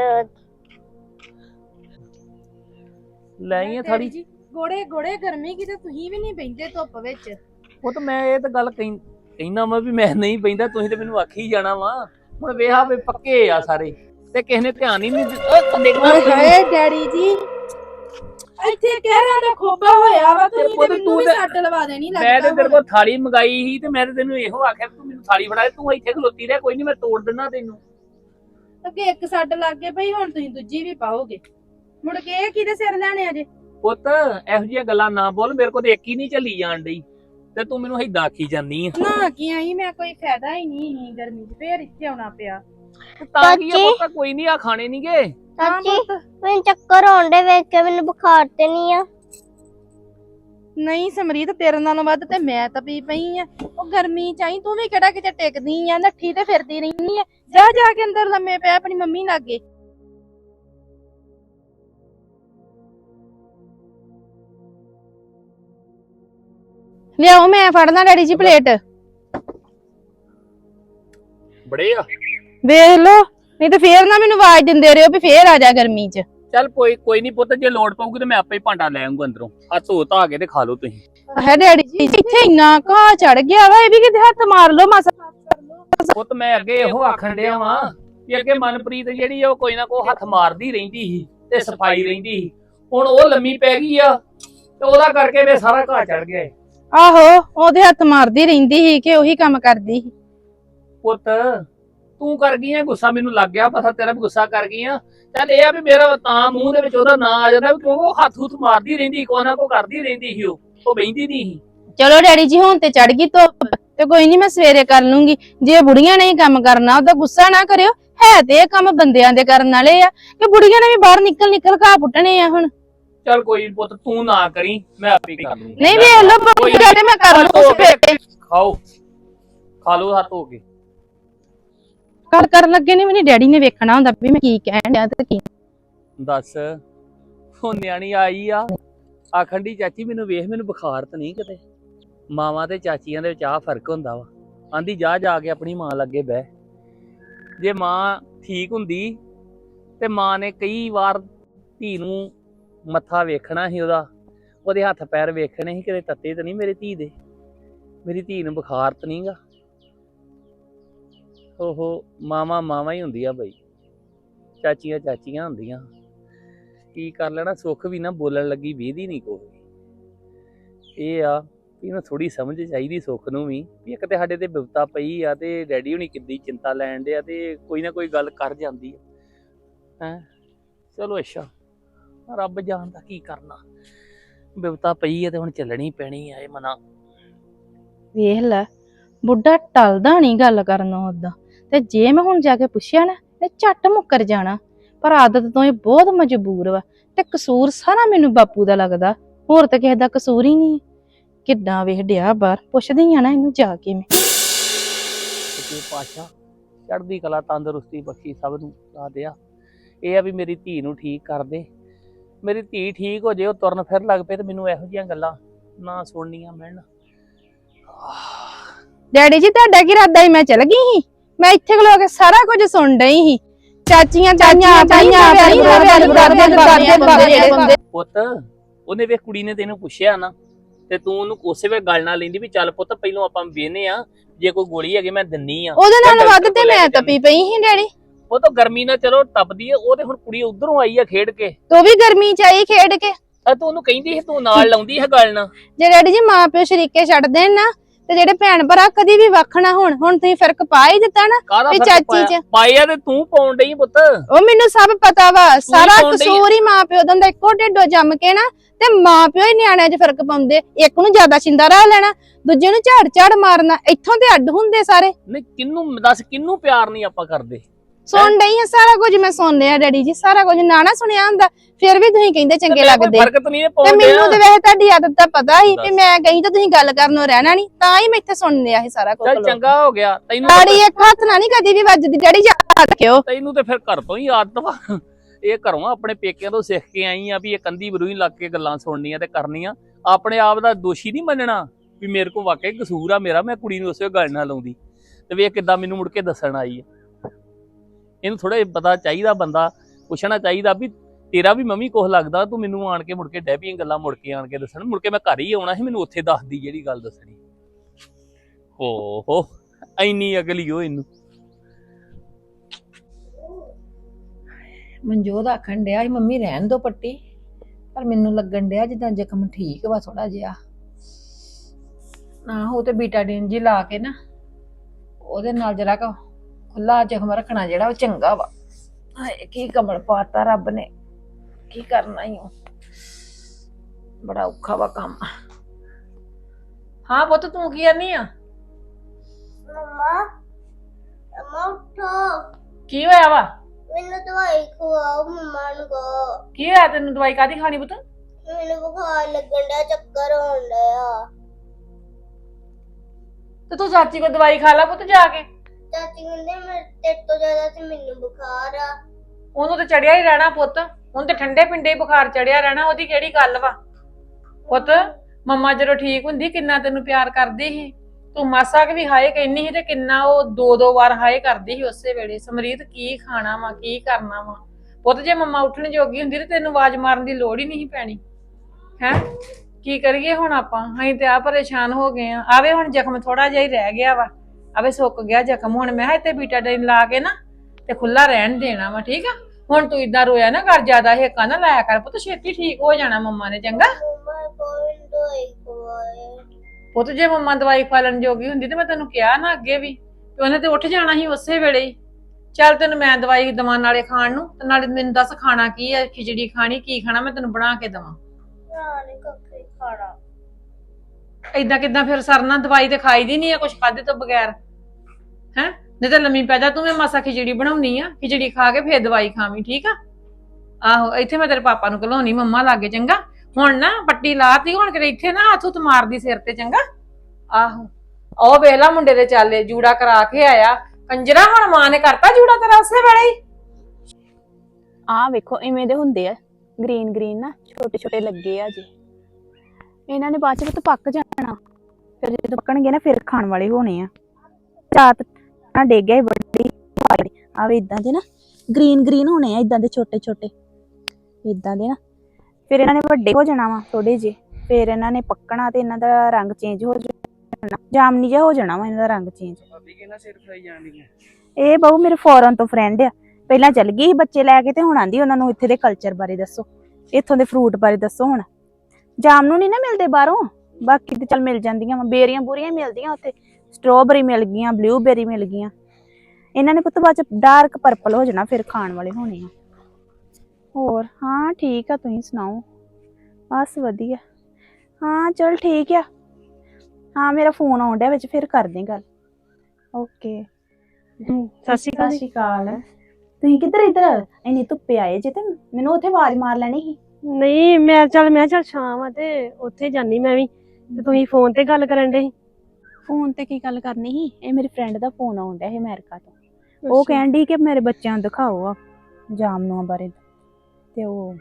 ਲੈ ਆਈਏ ਥਾਲੀ। ਜੀ ਗੋੜੇ ਗੋੜੇ ਗਰਮੀ ਕੀ ਤੇ ਤੁਸੀਂ ਵੀ ਨਹੀਂ ਬੈਂਦੇ ਧੁੱਪ ਵਿੱਚ। ਉਹ ਤਾਂ ਮੈਂ ਇਹ ਤਾਂ ਗੱਲ ਕਹਿ- ਕਹਿਣਾ ਮੈਂ ਵੀ ਮੈਂ ਨਹੀਂ ਪੈਂਦਾ ਤੁਸੀਂ ਤੇ ਮੈਨੂੰ ਆਖੀ ਜਾਣਾ ਵਾ। ਹੁਣ ਵੇਹਾ ਵੀ ਪੱਕੇ ਆ ਸਾਰੇ। ਤੇ ਕਿਸੇ ਨੇ ਧਿਆਨ ਹੀ ਨਹੀਂ ਦਿੱਤਾ। ਦੇਖਣਾ ਹਾਏ ਡੈਡੀ ਜੀ। ਇੱਥੇ ਕਹਿਰਾਂ ਦਾ ਖੋਪਾ ਹੋਇਆ ਵਾ ਤੇ ਤੇ ਸੱਟ ਲਵਾ ਦੇਣੀ ਮੈਂ ਤੇ ਲੱਗਦਾ ਤੇਰੇ ਕੋਲ ਥਾਲੀ ਮੰਗਾਈ ਸੀ ਤੇ ਮੈਂ ਤੇ ਤੈਨੂੰ ਇਹੋ ਆਖਿਆ ਤੂੰ ਮੈਨੂੰ ਥਾਲੀ ਫੜਾ ਦੇ ਤੂੰ ਇੱਥੇ ਖਲੋਤੀ ਰਹਿ ਕੋਈ ਨਹੀਂ ਮੈਂ ਤੋੜ ਦਿੰਦਾ ਤੈਨੂੰ। ਅੱਗੇ ਇੱਕ ਸੱਟ ਲੱਗ ਗਏ ਭਈ ਹੁਣ ਤੁਸੀਂ ਦੂਜੀ ਵੀ ਪਾਓਗੇ। ਮੁੜ ਕੇ ਇਹ ਕਿਹਦੇ ਸਿਰ ਲੈਣੇ ਅਜੇ ਪੁੱਤ ਇਹੋ ਜਿਹੀਆਂ ਗੱਲਾਂ ਨਾ ਬੋਲ ਮੇਰੇ ਕੋਲ ਤੇ ਇੱਕ ਹੀ ਨਹੀਂ ਚੱਲੀ ਜਾਣ ਡਈ। ਤੇ ਤੂੰ ਮੈਨੂੰ ਏਦਾਂ ਆਖੀ ਜਾਂਦੀ ਆ। ਨਾ ਕੀ ਆਈ ਮੈਂ ਕੋਈ ਫਾਇਦਾ ਹੀ ਨਹੀਂ ਹੀ ਗਰਮੀ 'ਚ ਫੇਰ ਇੱਥੇ ਆਉਣਾ ਪਿਆ। ਤਾਂ ਕੀ ਆ ਚਾਚੀ। ਪੁੱਤ ਕੋਈ ਨਹੀਂ ਆ ਖਾਣੇ ਨਹੀਂਗੇ ਚਾਚੀ ਪੁੱਤ ਮੈਨੂੰ ਚੱਕਰ ਆਉਂਦੇ ਵੇਖ ਕੇ ਮੈਨੂੰ ਬੁਖਾਰ ਤੇ ਨਹੀਂ ਆ। ਨਹੀਂ ਸਮਰੀਤ ਤੇਰੇ ਨਾਲੋਂ ਵੱਧ ਤੇ ਮੈਂ ਤਾਂ ਪੀ ਪਈ ਆ। ਉਹ ਗਰਮੀ ਚ ਆਈ ਤੂੰ ਵੀ ਕਿਹੜਾ ਕਿਤੇ ਟਿਕਦੀ ਆ ਨੱਠੀ ਤੇ ਫਿਰਦੀ ਰਹਿਨੀ ਆ। ਜਾ ਜਾ ਕੇ ਅੰਦਰ ਲੰਮੇ ਪਿਆ ਆਪਣੀ ਮੰਮੀ ਲਾਗੇ। ਲਿਆਓ ਮੈਂ ਫੜਨਾ ਡੈਡੀ ਜੀ ਪਲੇਟ। ਬੜੇ ਆ। ਵੇਖ ਲੋ ਨਹੀਂ ਤੇ ਫੇਰ ਨਾ ਮੈਨੂੰ ਆਵਾਜ਼ ਦਿੰਦੇ ਰਹੋ ਵੀ ਫੇਰ ਆ ਜਾ ਗਰਮੀ ਚ। ਚੱਲ ਕੋਈ ਕੋਈ ਨਹੀਂ ਪੁੱਤ ਜੇ ਲੋੜ ਪਊਗੀ ਤੇ ਮੈਂ ਆਪੇ ਹੀ ਭਾਂਡਾ ਲੈ ਆਉਂਗਾ ਅੰਦਰੋਂ। ਆ ਧੋ ਧਾ ਕੇ ਤੇ ਖਾ ਲਓ ਤੁਸੀਂ। ਹੈ ਡੈਡੀ ਜੀ ਇੱਥੇ ਇੰਨਾ ਘਾਹ ਚੜ ਗਿਆ ਵਾ ਇਹ ਵੀ ਕਿਤੇ ਹੱਥ ਮਾਰ ਲਓ ਮਾਸਾ ਪੁੱਤ ਮੈਂ ਅੱਗੇ ਇਹੋ ਆਖਣ ਡਿਆ ਵਾਂ ਕਿ ਅੱਗੇ ਮਨਪ੍ਰੀਤ ਜਿਹੜੀ ਉਹ ਕੋਈ ਨਾ ਕੋਈ ਹੱਥ ਮਾਰਦੀ ਰਹਿੰਦੀ ਸੀ ਤੇ ਸਫ਼ਾਈ ਰਹਿੰਦੀ ਸੀ। ਹੁਣ ਉਹ ਲੰਮੀ ਪੈ ਗਈ ਆ ਤੇ ਉਹਦਾ ਕਰਕੇ ਮੈਂ ਸਾਰਾ ਘਾ ਚੜ ਗਿਆ। ਆਹੋ ਉਹਦੇ ਹੱਥ ਮਾਰਦੀ ਰਹਿੰਦੀ ਸੀ ਕਿ ਉਹੀ ਕੰਮ ਕਰਦੀ ਸੀ। ਪੁੱਤ ਤੂੰ ਕਰ ਗਈ ਐ ਗੁੱਸਾ ਮੈਨੂੰ ਲੱਗ ਗਿਆ ਪਤਾ ਤੇਰਾ ਵੀ ਗੁੱਸਾ ਕਰ ਗਈ ਆ। ਚੱਲ ਇਹ ਆ ਵੀ ਮੇਰਾ ਤਾਂ ਮੂੰਹ ਦੇ ਵਿੱਚ ਉਹਦਾ ਨਾਂ ਆ ਜਾਂਦਾ ਵੀ ਕਿਉਂਕਿ ਉਹ ਹੱਥ ਹੁੱਥ ਮਾਰਦੀ ਰਹਿੰਦੀ ਕੋ ਨਾ ਕੋ ਕਰਦੀ ਰਹਿੰਦੀ ਸੀ ਉਹ ਉਹ ਬਹਿੰਦੀ ਨਹੀਂ ਸੀ। ਚਲੋ ਡੈਡੀ ਜੀ ਹੁਣ ਤੇ ਚੜ ਗਈ ਧੁੱਪ ਤੇ ਕੋਈ ਨਹੀਂ ਮੈਂ ਸਵੇਰੇ ਕਰ ਲੂੰਗੀ। ਜੇ ਬੁੜੀਆਂ ਨੇ ਹੀ ਕੰਮ ਕਰਨਾ ਉਹਦਾ ਗੁੱਸਾ ਨਾ ਕਰਿਓ। ਹੈ ਤੇ ਇਹ ਕੰਮ ਬੰਦਿਆਂ ਦੇ ਕਰਨ ਵਾਲੇ ਆ ਕਿ ਬੁੜੀਆਂ ਨੇ ਵੀ ਬਾਹਰ ਨਿਕਲ ਨਿਕਲ ਘਾਹ ਪੁੱਟਣੇ ਆ ਹੁਣ। ਚੱਲ ਕੋਈ ਨੀ ਪੁੱਤ ਤੂੰ ਨਾ ਕਰੀ ਮੈਂ ਆਪੇ ਕਰ ਲੂੰਗੀ। ਨਹੀਂ ਵੇਖ ਲਓ ਕੋਈ ਬੁੜੀਆਂ ਤੇ ਮੈਂ ਕਰ ਲੂੰ ਸਵੇਰੇ ਖਾਓ। ਖਾ ਲਓ ਹੱਥ ਹੋ ਕੇ। ਕਰ ਕਰਨ ਲੱਗੇ ਨੇ ਮੈਨੂੰ ਡੈਡੀ ਨੇ ਵੇਖਣਾ ਹੁੰਦਾ ਵੀ ਮੈਂ ਕੀ ਕਹਿਣ ਡਿਆ ਤੇ ਕੀ। ਦੱਸ ਉਹ ਨਿਆਣੀ ਆਈ ਆ। ਆਖੰਡੀ ਚਾਚੀ ਮੈਨੂੰ ਵੇਖ ਮੈਨੂੰ ਬੁਖਾਰ ਤਾਂ ਨਹੀਂ ਕਿਤੇ। ਮਾਵਾਂ ਤੇ ਚਾਚੀਆਂ ਦੇ ਵਿੱਚ ਆਹ ਫ਼ਰਕ ਹੁੰਦਾ ਵਾ। ਆਂਦੀ ਜਾ ਜਾ ਕੇ ਆਪਣੀ ਮਾਂ ਲੱਗੇ ਬਹਿ। ਜੇ ਮਾਂ ਠੀਕ ਹੁੰਦੀ ਤੇ ਮਾਂ ਨੇ ਕਈ ਵਾਰ ਧੀ ਨੂੰ ਮੱਥਾ ਵੇਖਣਾ ਸੀ ਉਹਦਾ, ਉਹਦੇ ਹੱਥ ਪੈਰ ਵੇਖਣੇ ਸੀ, ਕਿਤੇ ਤੱਤੇ ਤਾਂ ਨਹੀਂ ਮੇਰੀ ਧੀ ਦੇ। ਮੇਰੀ ਧੀ ਨੂੰ ਬੁਖਾਰ ਤਾਂ ਨਹੀਂਗਾ ਓਹੋ, ਮਾਵਾਂ ਮਾਵਾਂ ਹੀ ਹੁੰਦੀਆਂ ਬਈ। ਚਾਚੀਆਂ ਚਾਚੀਆਂ ਹੁੰਦੀਆਂ। ਕੀ ਕਰ ਲੈਣਾ, ਸੁੱਖ ਵੀ ਨਾ ਬੋਲਣ ਲੱਗੀ ਵੇਦੀ ਨਹੀਂ ਕੋਈ। ਇਹ ਆ ਵੀ ਨਾ ਥੋੜੀ ਸਮਝ ਚਾਹੀਦੀ ਸੁੱਖ ਨੂੰ ਵੀ ਵੀ ਇੱਕ ਤੇ ਸਾਡੇ ਤੇ ਬਿਪਤਾ ਪਈ ਆ ਤੇ ਡੈਡੀ ਹੁਣੀ ਕਿੱਦੀ ਚਿੰਤਾ ਲੈਣ ਦੇ ਆ ਤੇ ਕੋਈ ਨਾ ਕੋਈ ਗੱਲ ਕਰ ਜਾਂਦੀ ਆ। ਹੈ? ਚਲੋ ਅੱਛਾ। ਰੱਬ ਜਾਣਦਾ ਕੀ ਕਰਨਾ। ਬਿਪਤਾ ਪਈ ਆ ਤੇ ਹੁਣ ਚੱਲਣੀ ਪੈਣੀ ਆ ਇਹ ਮਨਾ। ਵੇਖ ਲੈ ਬੁੱਢਾ ਟਲਦਾ ਨਹੀਂ ਗੱਲ ਕਰਨੋਂ ਉਦਾਂ ਤੇ ਜੇ ਮੈਂ ਹੁਣ ਜਾ ਕੇ ਪੁੱਛਿਆ ਨਾ ਤੇ ਝੱਟ ਮੁੱਕਰ ਜਾਣਾ। ਪਰ ਆਦਤ ਤੋਂ ਇਹ ਬਹੁਤ ਮਜਬੂਰ ਵਾ ਤੇ ਕਸੂਰ ਸਾਰਾ ਮੈਨੂੰ ਬਾਪੂ ਦਾ ਲੱਗਦਾ। ਹੋਰ ਤਾਂ ਕਿਸੇ ਦਾ ਕਸੂਰ ਹੀ ਨਹੀਂ ਕਿੱਦਾਂ ਵੇਖ ਡਿਆ ਬਾਹਰ ਪੁੱਛਦੀ ਆ ਨਾ ਇਹਨੂੰ ਜਾ ਕੇ ਮੈਂ। ਸੱਚੇ ਪਾਤਸ਼ਾਹ ਚੜ੍ਹਦੀ ਕਲਾ ਤੰਦਰੁਸਤੀ ਬਖਸ਼ੀ ਸਭ ਨੂੰ ਆ ਦਿਆ। ਇਹ ਆ ਵੀ ਮੇਰੀ ਧੀ ਨੂੰ ਠੀਕ ਕਰ ਦੇ। ਮੇਰੀ ਧੀ ਠੀਕ ਹੋ ਜੇ ਉਹ ਤੁਰਨ ਫਿਰ ਲੱਗ ਪਏ ਤੇ ਮੈਨੂੰ ਇਹੋ ਜਿਹੀਆਂ ਗੱਲਾਂ ਨਾ ਸੁਣਨੀਆਂ ਮਿਲਣ। ਡੈਡੀ ਜੀ ਤੁਹਾਡਾ ਕੀ ਇਰਾਦਾ ਸੀ? ਮੈਂ ਚਲ ਗਈ ਸੀ। ਮੈਂ ਇੱਥੇ ਖਲੋ ਕੇ ਸਾਰਾ ਕੁਝ ਸੁਣ ਰਹੀ ਸੀ। ਚਾਚੀਆਂ ਚਾਚੀਆਂ ਚਾਈਆਂ ਬੰਦੇ ਪੁੱਤ ਉਹਨੇ ਵੇ ਕੁੜੀ ਨੇ ਤੈਨੂੰ ਪੁੱਛਿਆ ਨਾ ਤੇ ਤੂੰ ਉਹਨੂੰ ਉਸੇ ਵੇ ਗੱਲ ਨਾਲ ਲੈਂਦੀ ਵੀ ਚੱਲ ਪੁੱਤ ਪਹਿਲੋਂ ਆਪਾਂ ਵੇਨੇ ਆ ਜੇ ਕੋਈ ਗੋਲੀ ਹੈਗੀ ਮੈਂ ਦਿੰਨੀ ਆ। ਉਹਦੇ ਨਾਲ ਵੱਧ ਤੇ ਮੈਂ ਤਪੀ ਪਈ ਸੀ ਡੈਡੀ। ਉਹ ਤਾਂ ਗਰਮੀ ਨਾਲ ਚਲੋ ਤਪਦੀ ਆ ਉਹ ਤੇ ਹੁਣ ਕੁੜੀ ਉਧਰੋਂ ਆਈ ਆ ਖੇਡ ਕੇ। ਤੂੰ ਵੀ ਗਰਮੀ ਚ ਆਈ ਖੇਡ ਕੇ? ਆ ਤੂੰ ਉਹਨੂੰ ਕਹਿੰਦੀ ਸੀ ਤੂੰ ਨਾਲ ਲਾਉਂਦੀ ਹੈ ਗੱਲ ਨਾਲ। ਜੇ ਡੈਡੀ ਜੀ ਮਾਂ ਪਿਓ ਸ਼ਰੀਕੇ ਛੱਡ ਦੇਣ ਨਾ ਤੇ ਜਿਹੜੇ ਭੈਣ ਭਰਾ ਕਦੀ ਵੀ ਵੱਖਣਾ ਹੋਣ ਹੁਣ ਤੁਸੀਂ ਫ਼ਰਕ ਪਾ ਹੀ ਦਿੱਤਾ ਨਾ ਕਾਹਦਾ ਵੀ ਫ਼ਰਕ ਚਾਚੀ ਪਾਇਆ? ਚ। ਪਾਇਆ ਤੇ ਤੂੰ ਪਾਉਣ ਡਈ ਪੁੱਤ। ਉਹ ਮੈਨੂੰ ਸਭ ਪਤਾ ਵਾ ਸਾਰਾ ਕਸੂਰ ਹੀ ਮਾਂ ਪਿਓ ਦਾ ਹੁੰਦਾ ਇੱਕੋ ਢਿੱਡੋ ਜੰਮ ਕੇ ਨਾ ਤੇ ਮਾਂ ਪਿਓ ਹੀ ਨਿਆਣਿਆਂ 'ਚ ਫ਼ਰਕ ਪਾਉਂਦੇ ਇੱਕ ਨੂੰ ਜ਼ਿਆਦਾ ਛਿੰਦਾ ਰਹਿ ਲੈਣਾ ਦੂਜੇ ਨੂੰ ਝਾੜ ਝਾੜ ਮਾਰਨਾ ਇੱਥੋਂ ਤੇ ਅੱਡ ਹੁੰਦੇ ਸਾਰੇ। ਨਹੀਂ ਕਿੰਨੂੰ ਦੱਸ ਕਿੰਨੂੰ ਪਿਆਰ ਨਹੀਂ ਆਪਾਂ ਕਰਦੇ? ਸੁਣ ਡਈ ਆ ਸਾਰਾ ਕੁਝ ਮੈਂ ਸੁਣ ਲਿਆ ਡੈਡੀ ਜੀ ਸਾਰਾ ਕੁਝ ਨਾ ਨਾ ਸੁਣਿਆ ਹੁੰਦਾ ਫਿਰ ਵੀ ਤੁਸੀਂ ਕਹਿੰਦੇ ਚੰਗੇ ਤੇ ਲੱਗਦੇ। ਫ਼ਰਕ ਤਾਂ ਨਹੀਂ ਤੇ ਮੈਨੂੰ ਤੇ ਵੈਸੇ ਤੁਹਾਡੀ ਆਦਤ ਦਾ ਪਤਾ ਹੀ। ਕਿ ਮੈਂ ਗਈ ਤਾਂ ਤੁਸੀਂ ਗੱਲ ਕਰਨੋਂ ਰਹਿਣਾ ਨਹੀਂ ਤਾਂ ਹੀ ਮੈਂ ਇੱਥੇ ਸੁਣ ਲਿਆ ਇਹ ਸਾਰਾ ਕੁਝ। ਚੱਲ ਚੰਗਾ ਹੋ ਗਿਆ ਤੈਨੂੰ ਡੈਡੀ ਇੱਕ ਹੱਥ ਨਾਲ ਨਹੀਂ ਕਦੀ ਵੀ ਵੱਜਦੀ ਡੈਡੀ ਯਾਦ ਰੱਖਿਓ। ਤੈਨੂੰ ਤੇ ਫਿਰ ਘਰ ਤੋਂ ਹੀ ਆਦਤ ਵਾ। ਇਹ ਘਰੋਂ ਆਪਣੇ ਪੇਕਿਆਂ ਤੋਂ ਸਿੱਖ ਕੇ ਆਈ ਆ ਵੀ ਇਹ ਕੰਦੀ ਬਰੂਈ ਲੱਗ ਕੇ ਗੱਲਾਂ ਸੁਣਨੀਆਂ ਤੇ ਕਰਨੀਆਂ। ਆਪਣੇ ਆਪ ਦਾ ਦੋਸ਼ੀ ਨਹੀਂ ਮੰਨਣਾ ਵੀ ਮੇਰੇ ਕੋਲ ਵਾਕਈ ਕਸੂਰ ਆ ਮੇਰਾ ਮੈਂ ਕੁੜੀ ਨੂੰ ਉਸੇ ਗੱਲ ਨਾਲ ਲਾਉਂਦੀ। ਤੇ ਵੇਖ ਕਿੱਦਾਂ ਮੈਨੂੰ ਮੁੜ ਕੇ ਦੱਸਣ ਆਈ ਆ। ਇਹਨੂੰ ਥੋੜਾ ਪਤਾ ਚਾਹੀਦਾ ਬੰਦਾ, ਪੁੱਛਣਾ ਚਾਹੀਦਾ ਵੀ ਤੇਰਾ ਵੀ ਮੰਮੀ ਕੁਛ ਲੱਗਦਾ, ਤੂੰ ਮੈਨੂੰ ਆਣ ਕੇ ਮੁੜ ਕੇ ਡੈਬੀਆਂ ਗੱਲਾਂ ਮੁੜ ਕੇ ਆਣ ਕੇ ਦੱਸਣ। ਮੁੜ ਕੇ ਮੈਂ ਘਰ ਹੀ ਆਉਣਾ ਸੀ, ਮੈਨੂੰ ਉੱਥੇ ਦੱਸਦੀ ਜਿਹੜੀ ਗੱਲ ਦੱਸਣੀ। ਹੋ ਹੋ ਐਨੀ ਅਗਲੀ ਹੋ ਇਹਨੂੰ। ਮਨਜੋਤ ਆਖਣ ਡਿਆ ਸੀ, ਮੰਮੀ ਰਹਿਣ ਦੋ ਪੱਟੀ, ਪਰ ਮੈਨੂੰ ਲੱਗਣ ਡਿਆ ਜਿੱਦਾਂ ਜ਼ਖਮ ਠੀਕ ਵਾ ਥੋੜਾ ਜਿਹਾ। ਨਾ, ਉਹ ਤੇ ਬੀਟਾਡੀਨ ਜੀ ਲਾ ਕੇ ਨਾ, ਉਹਦੇ ਨਾਲ ਜਰਾ ਕਾ ਖੁੱਲਾ ਜ਼ਖਮ ਰੱਖਣਾ ਜਿਹੜਾ ਉਹ ਚੰਗਾ ਵਾ। ਹਾਏ ਕੀ ਕਮਲ ਪਾਤਾ ਰੱਬ ਨੇ। ਕੀ ਕਰਨਾ ਹੀ ਬੜਾ ਔਖਾ ਵਾ ਕੰਮ। ਹਾਂ ਪੁੱਤ ਤੂੰ ਕੀ ਕਰਨੀ ਆ? ਮਮਾ ਮਮਾ ਉਠੋ। ਕੀ ਹੋਇਆ ਵਾ? ਮੈਨੂੰ ਦਵਾਈ ਖਵਾਓ ਮਮਾ ਨੂੰ ਕਹੋ। ਕੀ ਹੋਇਆ ਤੈਨੂੰ? ਦਵਾਈ ਕਾਦੀ ਖਾਣੀ ਪੁੱਤ? ਮੈਨੂੰ ਬੁਖਾਰ ਲੱਗਣ ਡਿਆ ਚੱਕਰ ਆਉਣ ਡਿਆ। ਤੇ ਤੂੰ ਚਾਚੀ ਕੋ ਦਵਾਈ ਖਾ ਲੈ ਪੁੱਤ ਜਾ ਕੇ। ਚਾਚੀ ਕਹਿੰਦੇ ਮੇਰੇ ਤੇਰੇ ਤੋਂ ਜ਼ਿਆਦਾ ਤੇ ਮੈਨੂੰ ਬੁਖਾਰ ਆ। ਉਹਨੂੰ ਤੇ ਚੜਿਆ ਹੀ ਰਹਿਣਾ ਪੁੱਤ। ਉਹਨੂੰ ਤੇ ਠੰਡੇ ਪਿੰਡੇ ਹੀ ਬੁਖਾਰ ਚੜਿਆ ਰਹਿਣਾ, ਉਹਦੀ ਕਿਹੜੀ ਗੱਲ ਵਾ? ਪੁੱਤ, ਮੰਮਾ ਜਦੋਂ ਠੀਕ ਹੁੰਦੀ, ਕਿੰਨਾ ਤੈਨੂੰ ਪਿਆਰ ਕਰਦੀ ਸੀ? ਤੂੰ ਮਾਸਾ ਕਿ ਵੀ ਹਾਏ ਕਹਿੰਨੀ ਸੀ ਤੇ ਕਿੰਨਾ ਉਹ ਦੋ ਦੋ ਵਾਰ ਹਾਏ ਕਰਦੀ ਸੀ ਉਸੇ ਵੇਲੇ। ਸਮਰੀਤ, ਕੀ ਖਾਣਾ ਵਾ, ਕੀ ਕਰਨਾ ਵਾ? ਪੁੱਤ, ਜੇ ਮੰਮਾ ਉੱਠਣ ਜੋਗੀ ਹੁੰਦੀ ਤੇ ਤੈਨੂੰ ਆਵਾਜ਼ ਮਾਰਨ ਦੀ ਲੋੜ ਹੀ ਨਹੀਂ ਸੀ ਪੈਣੀ। ਹੈ? ਕੀ ਕਰੀਏ ਹੁਣ ਆਪਾਂ? ਅਸੀਂ ਤੇ ਆ ਪਰੇਸ਼ਾਨ ਹੋ ਗਏ ਆ। ਆਵੇ ਹੁਣ ਜ਼ਖਮ ਥੋੜਾ ਜਿਹਾ ਹੀ ਰਹਿ ਗਿਆ ਵਾ। ਆਵੇ ਸੁੱਕ ਗਿਆ ਜ਼ਖਮ ਹੁਣ ਮੈਂ ਇੱਥੇ ਬੀਟਾਡੀਨ ਲਾ ਕੇ ਨਾ ਤੇ ਖੁੱਲਾ ਰਹਿਣ ਦੇਣਾ ਵਾ ਠੀਕ ਆ? ਹੁਣ ਤੂੰ ਇਦਾਂ ਰੋਇਆ ਨਾ ਕਰ ਜ਼ਿਆਦਾ ਹੇਕਾ ਨਾ ਲਾਇਆ ਕਰ ਪੁੱਤ ਛੇਤੀ ਠੀਕ ਹੋ ਜਾਣਾ ਮੰਮਾ ਨੇ ਚੰਗਾ? ਮੰਮਾ ਪੁੱਤ ਜੇ ਮੰਮਾ ਦਵਾਈ ਫਾਲਣ ਜੋਗੀ ਹੁੰਦੀ ਤੇ ਮੈਂ ਤੈਨੂੰ ਕਿਹਾ ਨਾ ਅੱਗੇ ਵੀ ਤੇ ਉਹਨੇ ਤੇ ਉੱਠ ਜਾਣਾ ਸੀ ਉਸੇ ਵੇਲੇ ਹੀ। ਚੱਲ ਤੈਨੂੰ ਮੈਂ ਦਵਾਈ ਦਵਾਂ ਨਾਲੇ ਖਾਣ ਨੂੰ ਤੇ ਨਾਲੇ ਮੈਨੂੰ ਦੱਸ ਖਾਣਾ ਕੀ ਹੈ ਖਿਚੜੀ ਖਾਣੀ ਕੀ ਖਾਣਾ ਮੈਂ ਤੈਨੂੰ ਬਣਾ ਕੇ ਦਵਾਂ। ਰਾਣੀ ਕੱਖੇ ਖਾਣਾ। ਏਦਾਂ ਕਿਦਾਂ ਫਿਰ ਸਰਨਾ ਦਵਾਈ ਤੇ ਖਾਈ ਦੀ ਨਹੀਂ ਆ ਕੁਝ ਖਾਦੇ ਤੋਂ ਬਗੈਰ। ਹੈ? ਨਹੀਂ ਤਾਂ ਲੰਮੀ ਪੈ ਜਾ, ਤੂੰ ਮੈਂ ਮਾਸਾ ਖਿਚੜੀ ਬਣਾਉਣੀ ਆ, ਖਿਚੜੀ ਖਾ ਕੇ ਫਿਰ ਦਵਾਈ ਖਾਵੀਂ, ਠੀਕ ਆ? ਆਹੋ, ਇੱਥੇ ਮੈਂ ਤੇਰੇ ਪਾਪਾ ਨੂੰ ਘਲਾਉਣੀ, ਮੰਮਾ ਲਾਗੇ, ਚੰਗਾ? ਹੁਣ ਨਾ ਪੱਟੀ ਲਾਤੀ, ਹੁਣ ਕਿਤੇ ਇੱਥੇ ਨਾ ਹੱਥ ਹੁੱਥ ਮਾਰਦੀ ਸਿਰ ਤੇ, ਚੰਗਾ? ਆਹੋ ਉਹ ਵੇਖ ਮੁੰਡੇ ਦੇ ਚਾਲੇ, ਜੂੜਾ ਕਰਾ ਕੇ ਆਇਆ। ਕੰਜਰਾ ਹੁਣ ਮਾਂ ਨੇ ਕਰਤਾ ਜੂੜਾ ਤੇਰਾ ਉਸੇ ਵੇਲੇ ਹੀ? ਆਹ ਵੇਖੋ, ਇਵੇਂ ਦੇ ਹੁੰਦੇ ਆ। ਗ੍ਰੀਨ ਗ੍ਰੀਨ ਨਾ, ਛੋਟੇ ਛੋਟੇ ਲੱਗੇ ਆ ਜੀ। ਇਹਨਾਂ ਨੇ ਬਾਅਦ ਚ ਪੱਕ ਜਾਣਾ। ਫਿਰ ਜਦੋਂ ਪੱਕਣਗੇ ਨਾ, ਫਿਰ ਖਾਣ ਵਾਲੇ ਹੋਣੇ ਆ। ਰਾਤ ਨਾ ਡੇਗ ਗਿਆ ਵੱਡੀ ਆਵੇ ਇਦਾਂ ਦੇ ਨਾ ਗ੍ਰੀਨ ਗ੍ਰੀਨ ਹੋਣੇ ਆ ਇਦਾਂ ਦੇ ਛੋਟੇ ਛੋਟੇ। ਇਦਾਂ ਦੇ ਨਾ। ਫਿਰ ਇਹਨਾਂ ਨੇ ਵੱਡੇ ਹੋ ਜਾਣਾ ਵਾ ਥੋੜੇ ਜੇ ਫਿਰ ਇਹਨਾਂ ਨੇ ਪੱਕਣਾ ਤੇ ਇਹਨਾਂ ਦਾ ਰੰਗ ਚੇਂਜ ਹੋ ਜਾਣਾ। ਜਾਮਨੀ ਜਿਹਾ ਹੋ ਜਾਣਾ ਵਾ ਇਹਨਾਂ ਦਾ ਰੰਗ ਚੇਂਜ ਇਹ ਬਹੁ ਮੇਰੇ ਫੋਰਨ ਤੋਂ ਫਰੈਂਡ ਆ। ਪਹਿਲਾਂ ਚੱਲ ਗਈ ਸੀ ਬੱਚੇ ਲੈ ਕੇ ਤੇ ਹੁਣ ਆਂਦੀ ਉਹਨਾਂ ਨੂੰ ਇੱਥੇ ਦੇ ਕਲਚਰ ਬਾਰੇ ਦੱਸੋ। ਇੱਥੋਂ ਦੇ ਫਰੂਟ ਬਾਰੇ ਦੱਸੋ ਹੁਣ। ਜਾਮਨੂ ਨਹੀਂ ਨਾ ਮਿਲਦੇ ਬਾਹਰੋਂ। ਬਾਕੀ ਤੇ ਚੱਲ ਮਿਲ ਜਾਂਦੀਆਂ ਵਾ ਬੇਰੀਆਂ ਬੂਰੀਆਂ ਮਿਲਦੀਆਂ ਉੱਥੇ। ਸਟ੍ਰਾਬੇਰੀ ਮਿਲ ਗਈਆਂ ਬਲੂਬੇਰੀ ਮਿਲ ਗਈਆਂ। ਇਹਨਾਂ ਨੇ ਪੁੱਤ ਬਾਅਦ ਚ ਡਾਰਕ ਪਰਪਲ ਹੋ ਜਾਣਾ ਫਿਰ ਖਾਣ ਵਾਲੇ ਹੋਣੇ ਆ। ਹੋਰ ਹਾਂ ਠੀਕ ਆ ਤੁਸੀਂ ਸੁਣਾਓ? ਬਸ ਵਧੀਆ। ਹਾਂ ਚਲ ਠੀਕ ਆ। ਹਾਂ ਮੇਰਾ ਫੋਨ ਆਉਣ ਡਿਆ ਵਿੱਚ ਫਿਰ ਕਰਦੇ ਗੱਲ। ਓਕੇ ਸਤਿ ਸ਼੍ਰੀ ਅਕਾਲ ਸਤਿ ਸ਼੍ਰੀ ਅਕਾਲ। ਤੁਸੀਂ ਕਿੱਧਰ ਇੱਧਰ? ਇੰਨੀ ਧੁੱਪੇ ਆਏ ਜੇ ਤੇ ਮੈਨੂੰ ਉੱਥੇ ਆਵਾਜ਼ ਮਾਰ ਲੈਣੀ ਸੀ। ਨਹੀਂ ਮੈਂ ਚੱਲ ਮੈਂ ਚੱਲ ਸ਼ਾਮ ਆ ਤੇ ਉੱਥੇ ਜਾਨੀ ਮੈਂ ਵੀ। ਤੇ ਤੁਸੀਂ ਫੋਨ ਤੇ ਗੱਲ ਕਰਨ ਦੇ ਫੋਨ ਤੇ ਕੀ ਗੱਲ ਕਰਨੀ ਸੀ? ਇਹ ਮੇਰੀ ਫਰੈਂਡ ਦਾ ਫੋਨ ਡਿਆ ਸੀ ਅਮਰੀਕਾ ਤੋਂ। ਉਹ ਕਹਿਣ ਕਿ ਮੇਰੇ ਬੱਚਿਆਂ ਨੂੰ ਦਿਖਾਓ ਆ ਜਾਮਨੂਆਂ ਬਾਰੇ। ਤੇ ਉਹ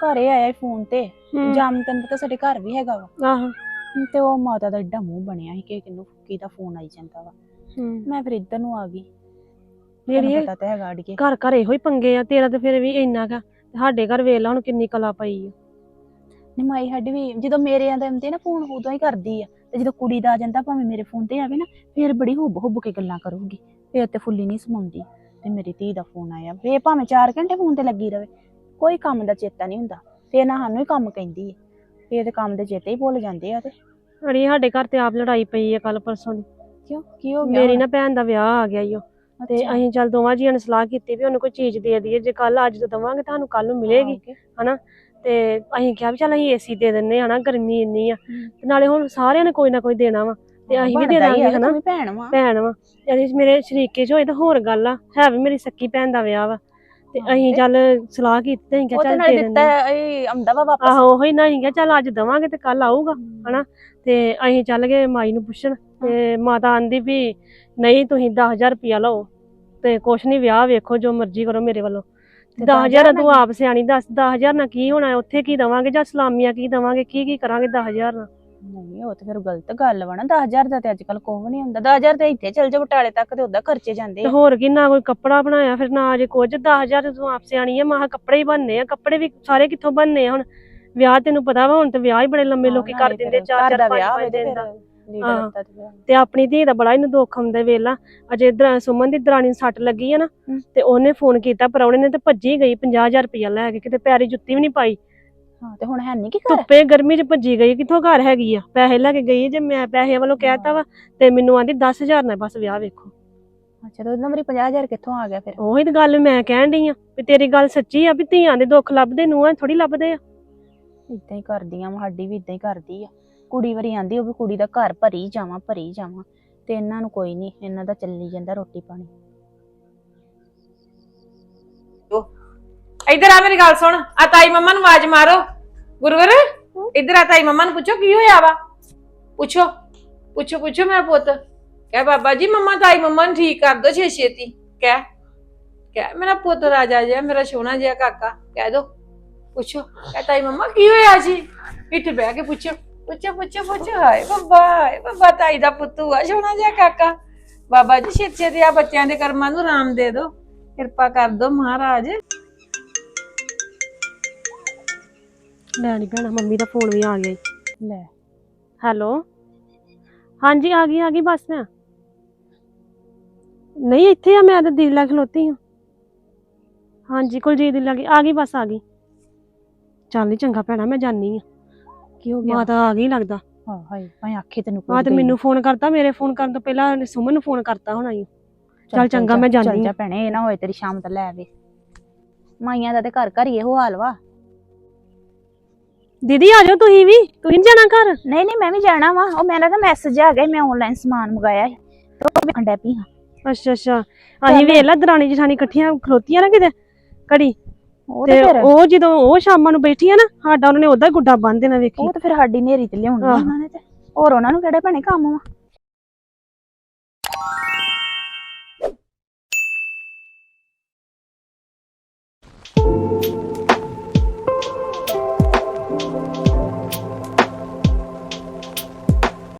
ਘਰੇ ਆਇਆ ਫੋਨ ਤੇ। ਜਾਮ ਤੈਨੂੰ ਪਤਾ ਸਾਡੇ ਘਰ ਵੀ ਹੈਗਾ ਵਾ। ਆਹੋ। ਤੇ ਉਹ ਮਾਤਾ ਦਾ ਏਡਾ ਮੂੰਹ ਬਣਿਆ ਸੀ ਕਿ ਕਿਨੂੰ ਫੁੱਕੀ ਦਾ ਫੋਨ ਆਈ ਜਾਂਦਾ ਵਾ। ਹੂੰ। ਮੈਂ ਫਿਰ ਇੱਧਰ ਨੂੰ ਆ ਗਈ। ਜਿਹੜੀ ਪਤਾ ਤਾਂ ਹੈਗਾ ਅੜੀਏ। ਘਰ ਘਰ ਇਹੋ ਹੀ ਪੰਗੇ ਆ ਤੇਰਾ ਤੇ ਫਿਰ ਵੀ ਇੰਨਾ ਕਾ ਸਾਡੇ ਘਰ ਵੇਖ ਲਾ ਹੁਣ ਕਿੰਨੀ ਕਲਾ ਪਈ ਆ। ਨਿਮਾਈ ਸਾਡੀ ਵੀ ਜਦੋਂ ਮੇਰੇ ਆਂਦੇ ਹੁੰਦੇ ਨਾ ਫੋਨ ਉਦੋਂ ਹੀ ਕਰਦੀ ਆ। ਤੇ ਜਦੋਂ ਕੁੜੀ ਦਾ ਆ ਜਾਂਦਾ ਭਾਵੇਂ ਮੇਰੇ ਫੋਨ ਤੇ ਆਵੇ ਨਾ ਫਿਰ ਬੜੀ ਹੁੱਬ ਹੁੱਬ ਕੇ ਗੱਲਾਂ ਕਰੂਗੀ। ਫਿਰ ਤੇ ਫੁੱਲੀ ਨਹੀਂ ਸਮਾਉਂਦੀ। ਤੇ ਮੇਰੀ ਧੀ ਦਾ ਫੋਨ ਆਇਆ। ਫੇਰ ਭਾਵੇਂ 4 ਘੰਟੇ ਫੋਨ ਤੇ ਲੱਗੀ ਰਵੇ ਕੋਈ ਕੰਮ ਦਾ ਚੇਤਾ ਨਹੀਂ ਹੁੰਦਾ। ਫੇਰ ਨਾ ਸਾਨੂੰ ਹੀ ਕੰਮ ਕਹਿੰਦੀ ਹੈ ਫੇਰ ਤੇ ਕੰਮ ਦੇ ਚੇਤੇ ਹੀ ਭੁੱਲ ਜਾਂਦੇ ਆ ਤੇ। ਅੜੀ ਸਾਡੇ ਘਰ ਤੇ ਆਪ ਲੜਾਈ ਪਈ ਆ ਕੱਲ ਪਰਸੋਂ ਦੀ। ਕਿਉਂ? ਕੀ ਹੋ ਗਿਆ ਮੇਰੀ? ਨਾ ਭੈਣ ਦਾ ਵਿਆਹ ਆ ਗਿਆ ਈਓ ਤੇ। ਅਸੀਂ ਚੱਲ ਦੋਵਾਂ ਜੀਆਂ ਨੇ ਸਲਾਹ ਕੀਤੀ ਵੀ ਉਹਨੂੰ ਕੋਈ ਚੀਜ਼ ਦੇ ਦਈਏ। ਜੇ ਕੱਲ ਅੱਜ ਤੋਂ ਦਵਾਂਗੇ ਤੁਹਾਨੂੰ ਕੱਲ ਨੂੰ ਮਿਲੇਗੀ। ਆਹੋ। ਤੇ ਅਸੀਂ ਕਿਹਾ ਵੀ ਚੱਲ ਅਸੀਂ ਏਸੀ ਦੇ ਦਿੰਨੇ ਹਨਾ ਗਰਮੀ ਇੰਨੀ ਆ। ਤੇ ਨਾਲੇ ਹੁਣ ਸਾਰਿਆਂ ਨੇ ਕੋਈ ਨਾ ਕੋਈ ਦੇਣਾ ਵਾ ਤੇ ਅਸੀਂ ਵੀ ਦੇ ਬਣਦਾ ਹੀ ਆ, ਦਾਂਗੇ ਹਨਾ। ਤੂੰ ਵੀ ਭੈਣ ਵਾ। ਭੈਣ ਵਾ। ਯਾਨੀ ਮੇਰੇ ਸ਼ਰੀਕੇ ਚ ਹੋਏ ਤਾਂ ਹੋਰ ਗੱਲ ਆ ਹੈ ਵੀ ਮੇਰੀ ਸੱਕੀ ਭੈਣ ਦਾ ਵਿਆਹ ਵਾ। ਤੇ ਹਾਂ, ਅਸੀਂ ਤੇ- ਚੱਲ ਸਲਾਹ ਕੀਤੀ ਤੇ ਅਸੀਂ ਉਹ ਕਿਹਾ ਤੇ ਚੱਲ ਨਾਲੇ ਦੇ ਦਿੱਤਾ ਦਿੰਦੇ ਇਹ ਆਉਂਦਾ ਵਾ ਵਾਪਸ। ਆਹੋ ਉਹੀ ਨਾ ਅਸੀਂ ਕਿਹਾ ਚੱਲ ਅੱਜ ਦਵਾਂਗੇ ਤੇ ਕੱਲ ਆਊਗਾ ਹਨਾ। ਤੇ ਅਸੀਂ ਚੱਲ ਗਏ ਮਾਈ ਨੂੰ ਪੁੱਛਣ ਤੇ ਮਾਤਾ ਆਂਦੀ ਵੀ ਨਹੀਂ ਤੁਸੀਂ 10000 ਰੁਪਇਆ ਲਓ ਤੇ ਕੁਛ ਨਹੀਂ ਵਿਆਹ ਵੇਖੋ ਜੋ ਮਰਜ਼ੀ ਕਰੋ ਮੇਰੇ ਵੱਲੋਂ। ਤੇ 10000 ਨਾਲ ਤੂੰ ਆਪ ਸਿਆਣੀ ਦੱਸ 10000 ਨਾਲ ਕੀ ਹੋਣਾ? ਉੱਥੇ ਕੀ ਦਵਾਂਗੇ ਜਾਂ ਸਲਾਮੀਆਂ ਕੀ ਦਵਾਂਗੇ? ਕੀ ਕੀ ਕਰਾਂਗੇ 10000 ਨਾਲ? ਨਹੀਂ ਉਹ ਤੇ ਫਿਰ ਗਲਤ ਗੱਲ ਵਾ ਨਾ। 10000 ਦਾ ਤੇ ਅੱਜ ਕੱਲ ਕੋਹ ਨਹੀਂ ਹੁੰਦਾ। 10000 ਤੇ ਇੱਥੇ ਚੱਲ ਜਾ ਬਟਾਲੇ ਤੱਕ ਤੇ ਉਹਦਾ ਖਰਚੇ ਜਾਂਦੇ ਤੇ ਹੋਰ ਕੀ ਨਾ ਕੋਈ ਕੱਪੜਾ ਬਣਾਇਆ ਫਿਰ ਨਾ ਅਜੇ ਕੁਝ 10000 ਤੂੰ ਆਪ ਸਿਆਣੀ ਆ ਮਾਹ ਕੱਪੜੇ ਹੀ ਬਣਨੇ ਆ। ਕੱਪੜੇ ਵੀ ਸਾਰੇ ਕਿੱਥੋਂ ਬਣਨੇ ਆ ਹੁਣ? ਵਿਆਹ ਤੈਨੂੰ ਪਤਾ ਵਾ ਹੁਣ ਤੇ ਵਿਆਹ ਹੀ ਬੜੇ ਲੰਮੇ ਲੋਕੀ ਕਰ ਦਿੰਦੇ ਚਾਰ ਚਾਰ ਪੰਜ ਪੰਜ ਦਿਨ ਦਾ। ਲੀੜਾ ਤੇ ਫਿਰ ਤੇ ਆਪਣੀ ਧੀ ਦਾ ਬੜਾ ਇਹਨੂੰ ਦੁੱਖ ਹੁੰਦਾ ਵੇਲਾ ਅਜੇ ਇਧਰ ਸੁਮਨ ਦੀ ਦਰਾਣੀ ਨੂੰ ਸੱਟ ਲੱਗੀ ਆ ਨਾ ਹਮ। ਤੇ ਉਹਨੇ ਫੋਨ ਕੀਤਾ ਪਰੌਣੇ ਨੇ ਤੇ ਭੱਜੀ ਗਈ 50000 ਰੁਪਇਆ ਲੈ ਕੇ ਕਿਤੇ ਪੈਰੀ ਜੁੱਤੀ ਵੀ ਨਹੀਂ ਪਾਈ। ਹਾਂ ਤੇ ਹੁਣ ਹੈ ਨਹੀਂ ਕੀ ਕਰ ਧੁੱਪੇ ਗਰਮੀ 'ਚ ਭੱਜੀ ਗਈ ਕਿੱਥੋਂ ਘਰ ਹੈਗੀ ਆ? ਪੈਸੇ ਲੈ ਕੇ ਗਈ ਜੇ ਮੈਂ ਪੈਸੇ ਵੱਲੋਂ ਕਹਿਤਾ ਵਾ ਤੇ ਮੈਨੂੰ ਆਂਦੀ 10000 ਨਾਲ ਬਸ ਵਿਆਹ ਵੇਖੋ। ਅੱਛਾ ਤੇ ਉਹਦਾ ਮੇਰੀ 50000 ਕਿੱਥੋਂ ਆ ਗਿਆ ਫਿਰ? ਉਹੀ ਤਾਂ ਗੱਲ ਮੈਂ ਕਹਿਣ ਡਈ ਆ ਵੀ ਤੇਰੀ ਗੱਲ ਸੱਚੀ ਆ ਵੀ ਧੀਆਂ ਦੇ ਦੁੱਖ ਲੱਭਦੇ ਨੂੰਹਾਂ ਥੋੜੀ ਲੱਭਦੇ ਆ। ਇਦਾਂ ਹੀ ਕਰਦੀਆਂ ਸਾਡੀ ਵੀ ਇਦਾਂ ਹੀ ਕਰਦੀ ਆ। ਕੁੜੀ ਵਾਰੀ ਆਂਦੀ ਉਹ ਵੀ ਕੁੜੀ ਦਾ ਘਰ ਭਰੀ ਜਾਵਾਂ ਭਰੀ ਜਾਵਾਂ। ਤੇ ਇਹਨਾਂ ਨੂੰ ਕੋਈ ਨਹੀਂ ਇਹਨਾਂ ਦਾ ਚੱਲੀ ਜਾਂਦਾ ਰੋਟੀ ਪਾਣੀ। ਇੱਧਰ ਆ ਮੇਰੀ ਗੱਲ ਸੁਣ ਆ ਤਾਈ ਮੰਮਾ ਨੂੰ ਆਵਾਜ਼ ਮਾਰੋ। ਗੁਰਵਰ ਇੱਧਰ ਆ ਤਾਈ ਮੰਮਾ ਨੂੰ ਪੁੱਛੋ ਕੀ ਹੋਇਆ ਵਾ? ਪੁੱਛੋ ਪੁੱਛੋ ਪੁੱਛੋ ਮੇਰਾ ਪੁੱਤ। ਕਹਿ ਬਾਬਾ ਜੀ ਮੰਮਾ ਤਾਈ ਮੰਮਾ ਨੂੰ ਠੀਕ ਕਰ ਦੋ ਛੇ ਛੇਤੀ ਕਹਿ ਕਹਿ ਮੇਰਾ ਪੁੱਤ ਰਾਜਾ ਜਿਹਾ ਮੇਰਾ ਸੋਹਣਾ ਜਿਹਾ ਕਾਕਾ ਕਹਿ ਦੋ। ਪੁੱਛੋ ਕਹਿ ਤਾਈ ਮੰਮਾ ਕੀ ਹੋਇਆ ਜੀ? ਇੱਥੇ ਬਹਿ ਕੇ ਪੁੱਛੋ। ਪੁੱਛੋ ਪੁੱਛੋ ਪੁੱਛੋ ਹਾਏ ਬੱਬਾ ਹਾਏ ਬੱਬਾ ਤਾਈ ਦਾ ਪੁੱਤੂ ਆ ਸੋਹਣਾ ਜਿਹਾ ਕਾਕਾ। ਬਾਬਾ ਜੀ ਛੇਤੀ ਛੇਤੀ ਆ ਬੱਚਿਆਂ ਦੇ ਕਰਮਾਂ ਨੂੰ ਆਰਾਮ ਦੇ ਦਿਓ। ਕਿਰਪਾ ਕਰ ਦਿਓ ਮਹਾਰਾਜ। ਲੈ ਨੀ ਭੈਣਾ ਮੰਮੀ ਦਾ ਫੋਨ ਵੀ ਆ ਗਿਆ ਈ। ਲੈ। ਹੈਲੋ? ਹਾਂਜੀ ਆ ਗਈ ਆ ਗਈ ਬਸ ਮੈਂ। ਨਹੀਂ ਇੱਥੇ ਆ ਮੈਂ ਤਾਂ ਦਿਲ ਲੈ ਖਲੋਤੀ ਹਾਂ। ਹਾਂਜੀ ਕੁਲਜੀਤ ਦੀ ਲੱਗੀ ਆ ਗਈ ਬਸ ਆ ਗਈ। ਚੱਲ ਨੀ ਚੰਗਾ ਭੈਣਾ ਮੈਂ ਜਾਨੀ ਆ ਕੀ ਹੋ ਗਿਆ? ਮਾਤਾ ਆ ਗਈ ਲੱਗਦਾ। ਹਾਂ ਹਾਏ ਭਾਵੇਂ ਆਖੇ ਤੈਨੂੰ ਆ ਤੇ ਮੈਨੂੰ ਫੋਨ ਕਰਤਾ ਮੇਰੇ ਫੋਨ ਕਰਨ ਤੋਂ ਪਹਿਲਾਂ ਸੁਮਨ ਨੂੰ ਫੋਨ ਕਰਤਾ ਹੋਣਾ ਈ ਚੱਲ ਚੰਗਾ ਮੈਂ ਚੱਲ ਜਾਂਦੀ ਜਾ ਆ ਭੈਣੇ ਇਹ ਨਾ ਹੋਏ ਤੇਰੀ ਸ਼ਾਮ ਤੱਕ ਲੈ ਆਵੇ। ਮਾਈਆਂ ਦਾ ਤੇ ਘਰ ਘਰ ਹੀ ਇਹੋ ਹਾਲ ਵਾ। ਦੀਦੀ ਆ ਜਾਓ ਤੁਸੀਂ ਵੀ। ਤੁਸੀਂ ਨੀ ਜਾਣਾ ਘਰ? ਨਹੀਂ ਨਹੀਂ ਮੈਂ ਵੀ ਜਾਣਾ ਵਾ। ਉਹ ਮੇਰਾ ਨਾ ਮੈਸੇਜ ਆ ਗਿਆ ਸੀ, ਮੈਂ ਆਨਲਾਈਨ ਸਮਾਨ ਮੰਗਾਇਆ ਸੀ। ਤੇ ਉਹ ਵੇਖਣ ਡੈ ਪਈ ਹਾਂ। ਅੱਛਾ ਅੱਛਾ। ਅਸੀਂ ਵੇਖ ਲਾ ਦਰਾਣੀ ਜਠਾਣੀ ਇਕੱਠੀਆਂ ਖਲੋਤੀਆਂ ਨਾ ਕਿਤੇ। ਘੜੀ। ਉਹ ਤੇ ਤੇ ਫਿਰ ਉਹ ਜਦੋਂ ਉਹ ਸ਼ਾਮਾਂ ਨੂੰ ਬੈਠੀਆਂ ਨਾ ਸਾਡਾ ਉਹਨਾਂ ਨੇ ਉਹਦਾ ਗੁੱਡਾ ਬੰਨ ਦੇਣਾ ਵੇਖੀ। ਉਹ ਤੇ ਫਿਰ ਸਾਡੀ ਨੇਰੀ ਤੇ ਲਿਆਉਣੀ ਆ। ਉਹਨਾਂ ਨੇ ਤੇ। ਹੋਰ ਉਹਨਾਂ ਨੂੰ ਕਿਹੜੇ ਭੈਣੇ ਕੰਮ ਵਾ?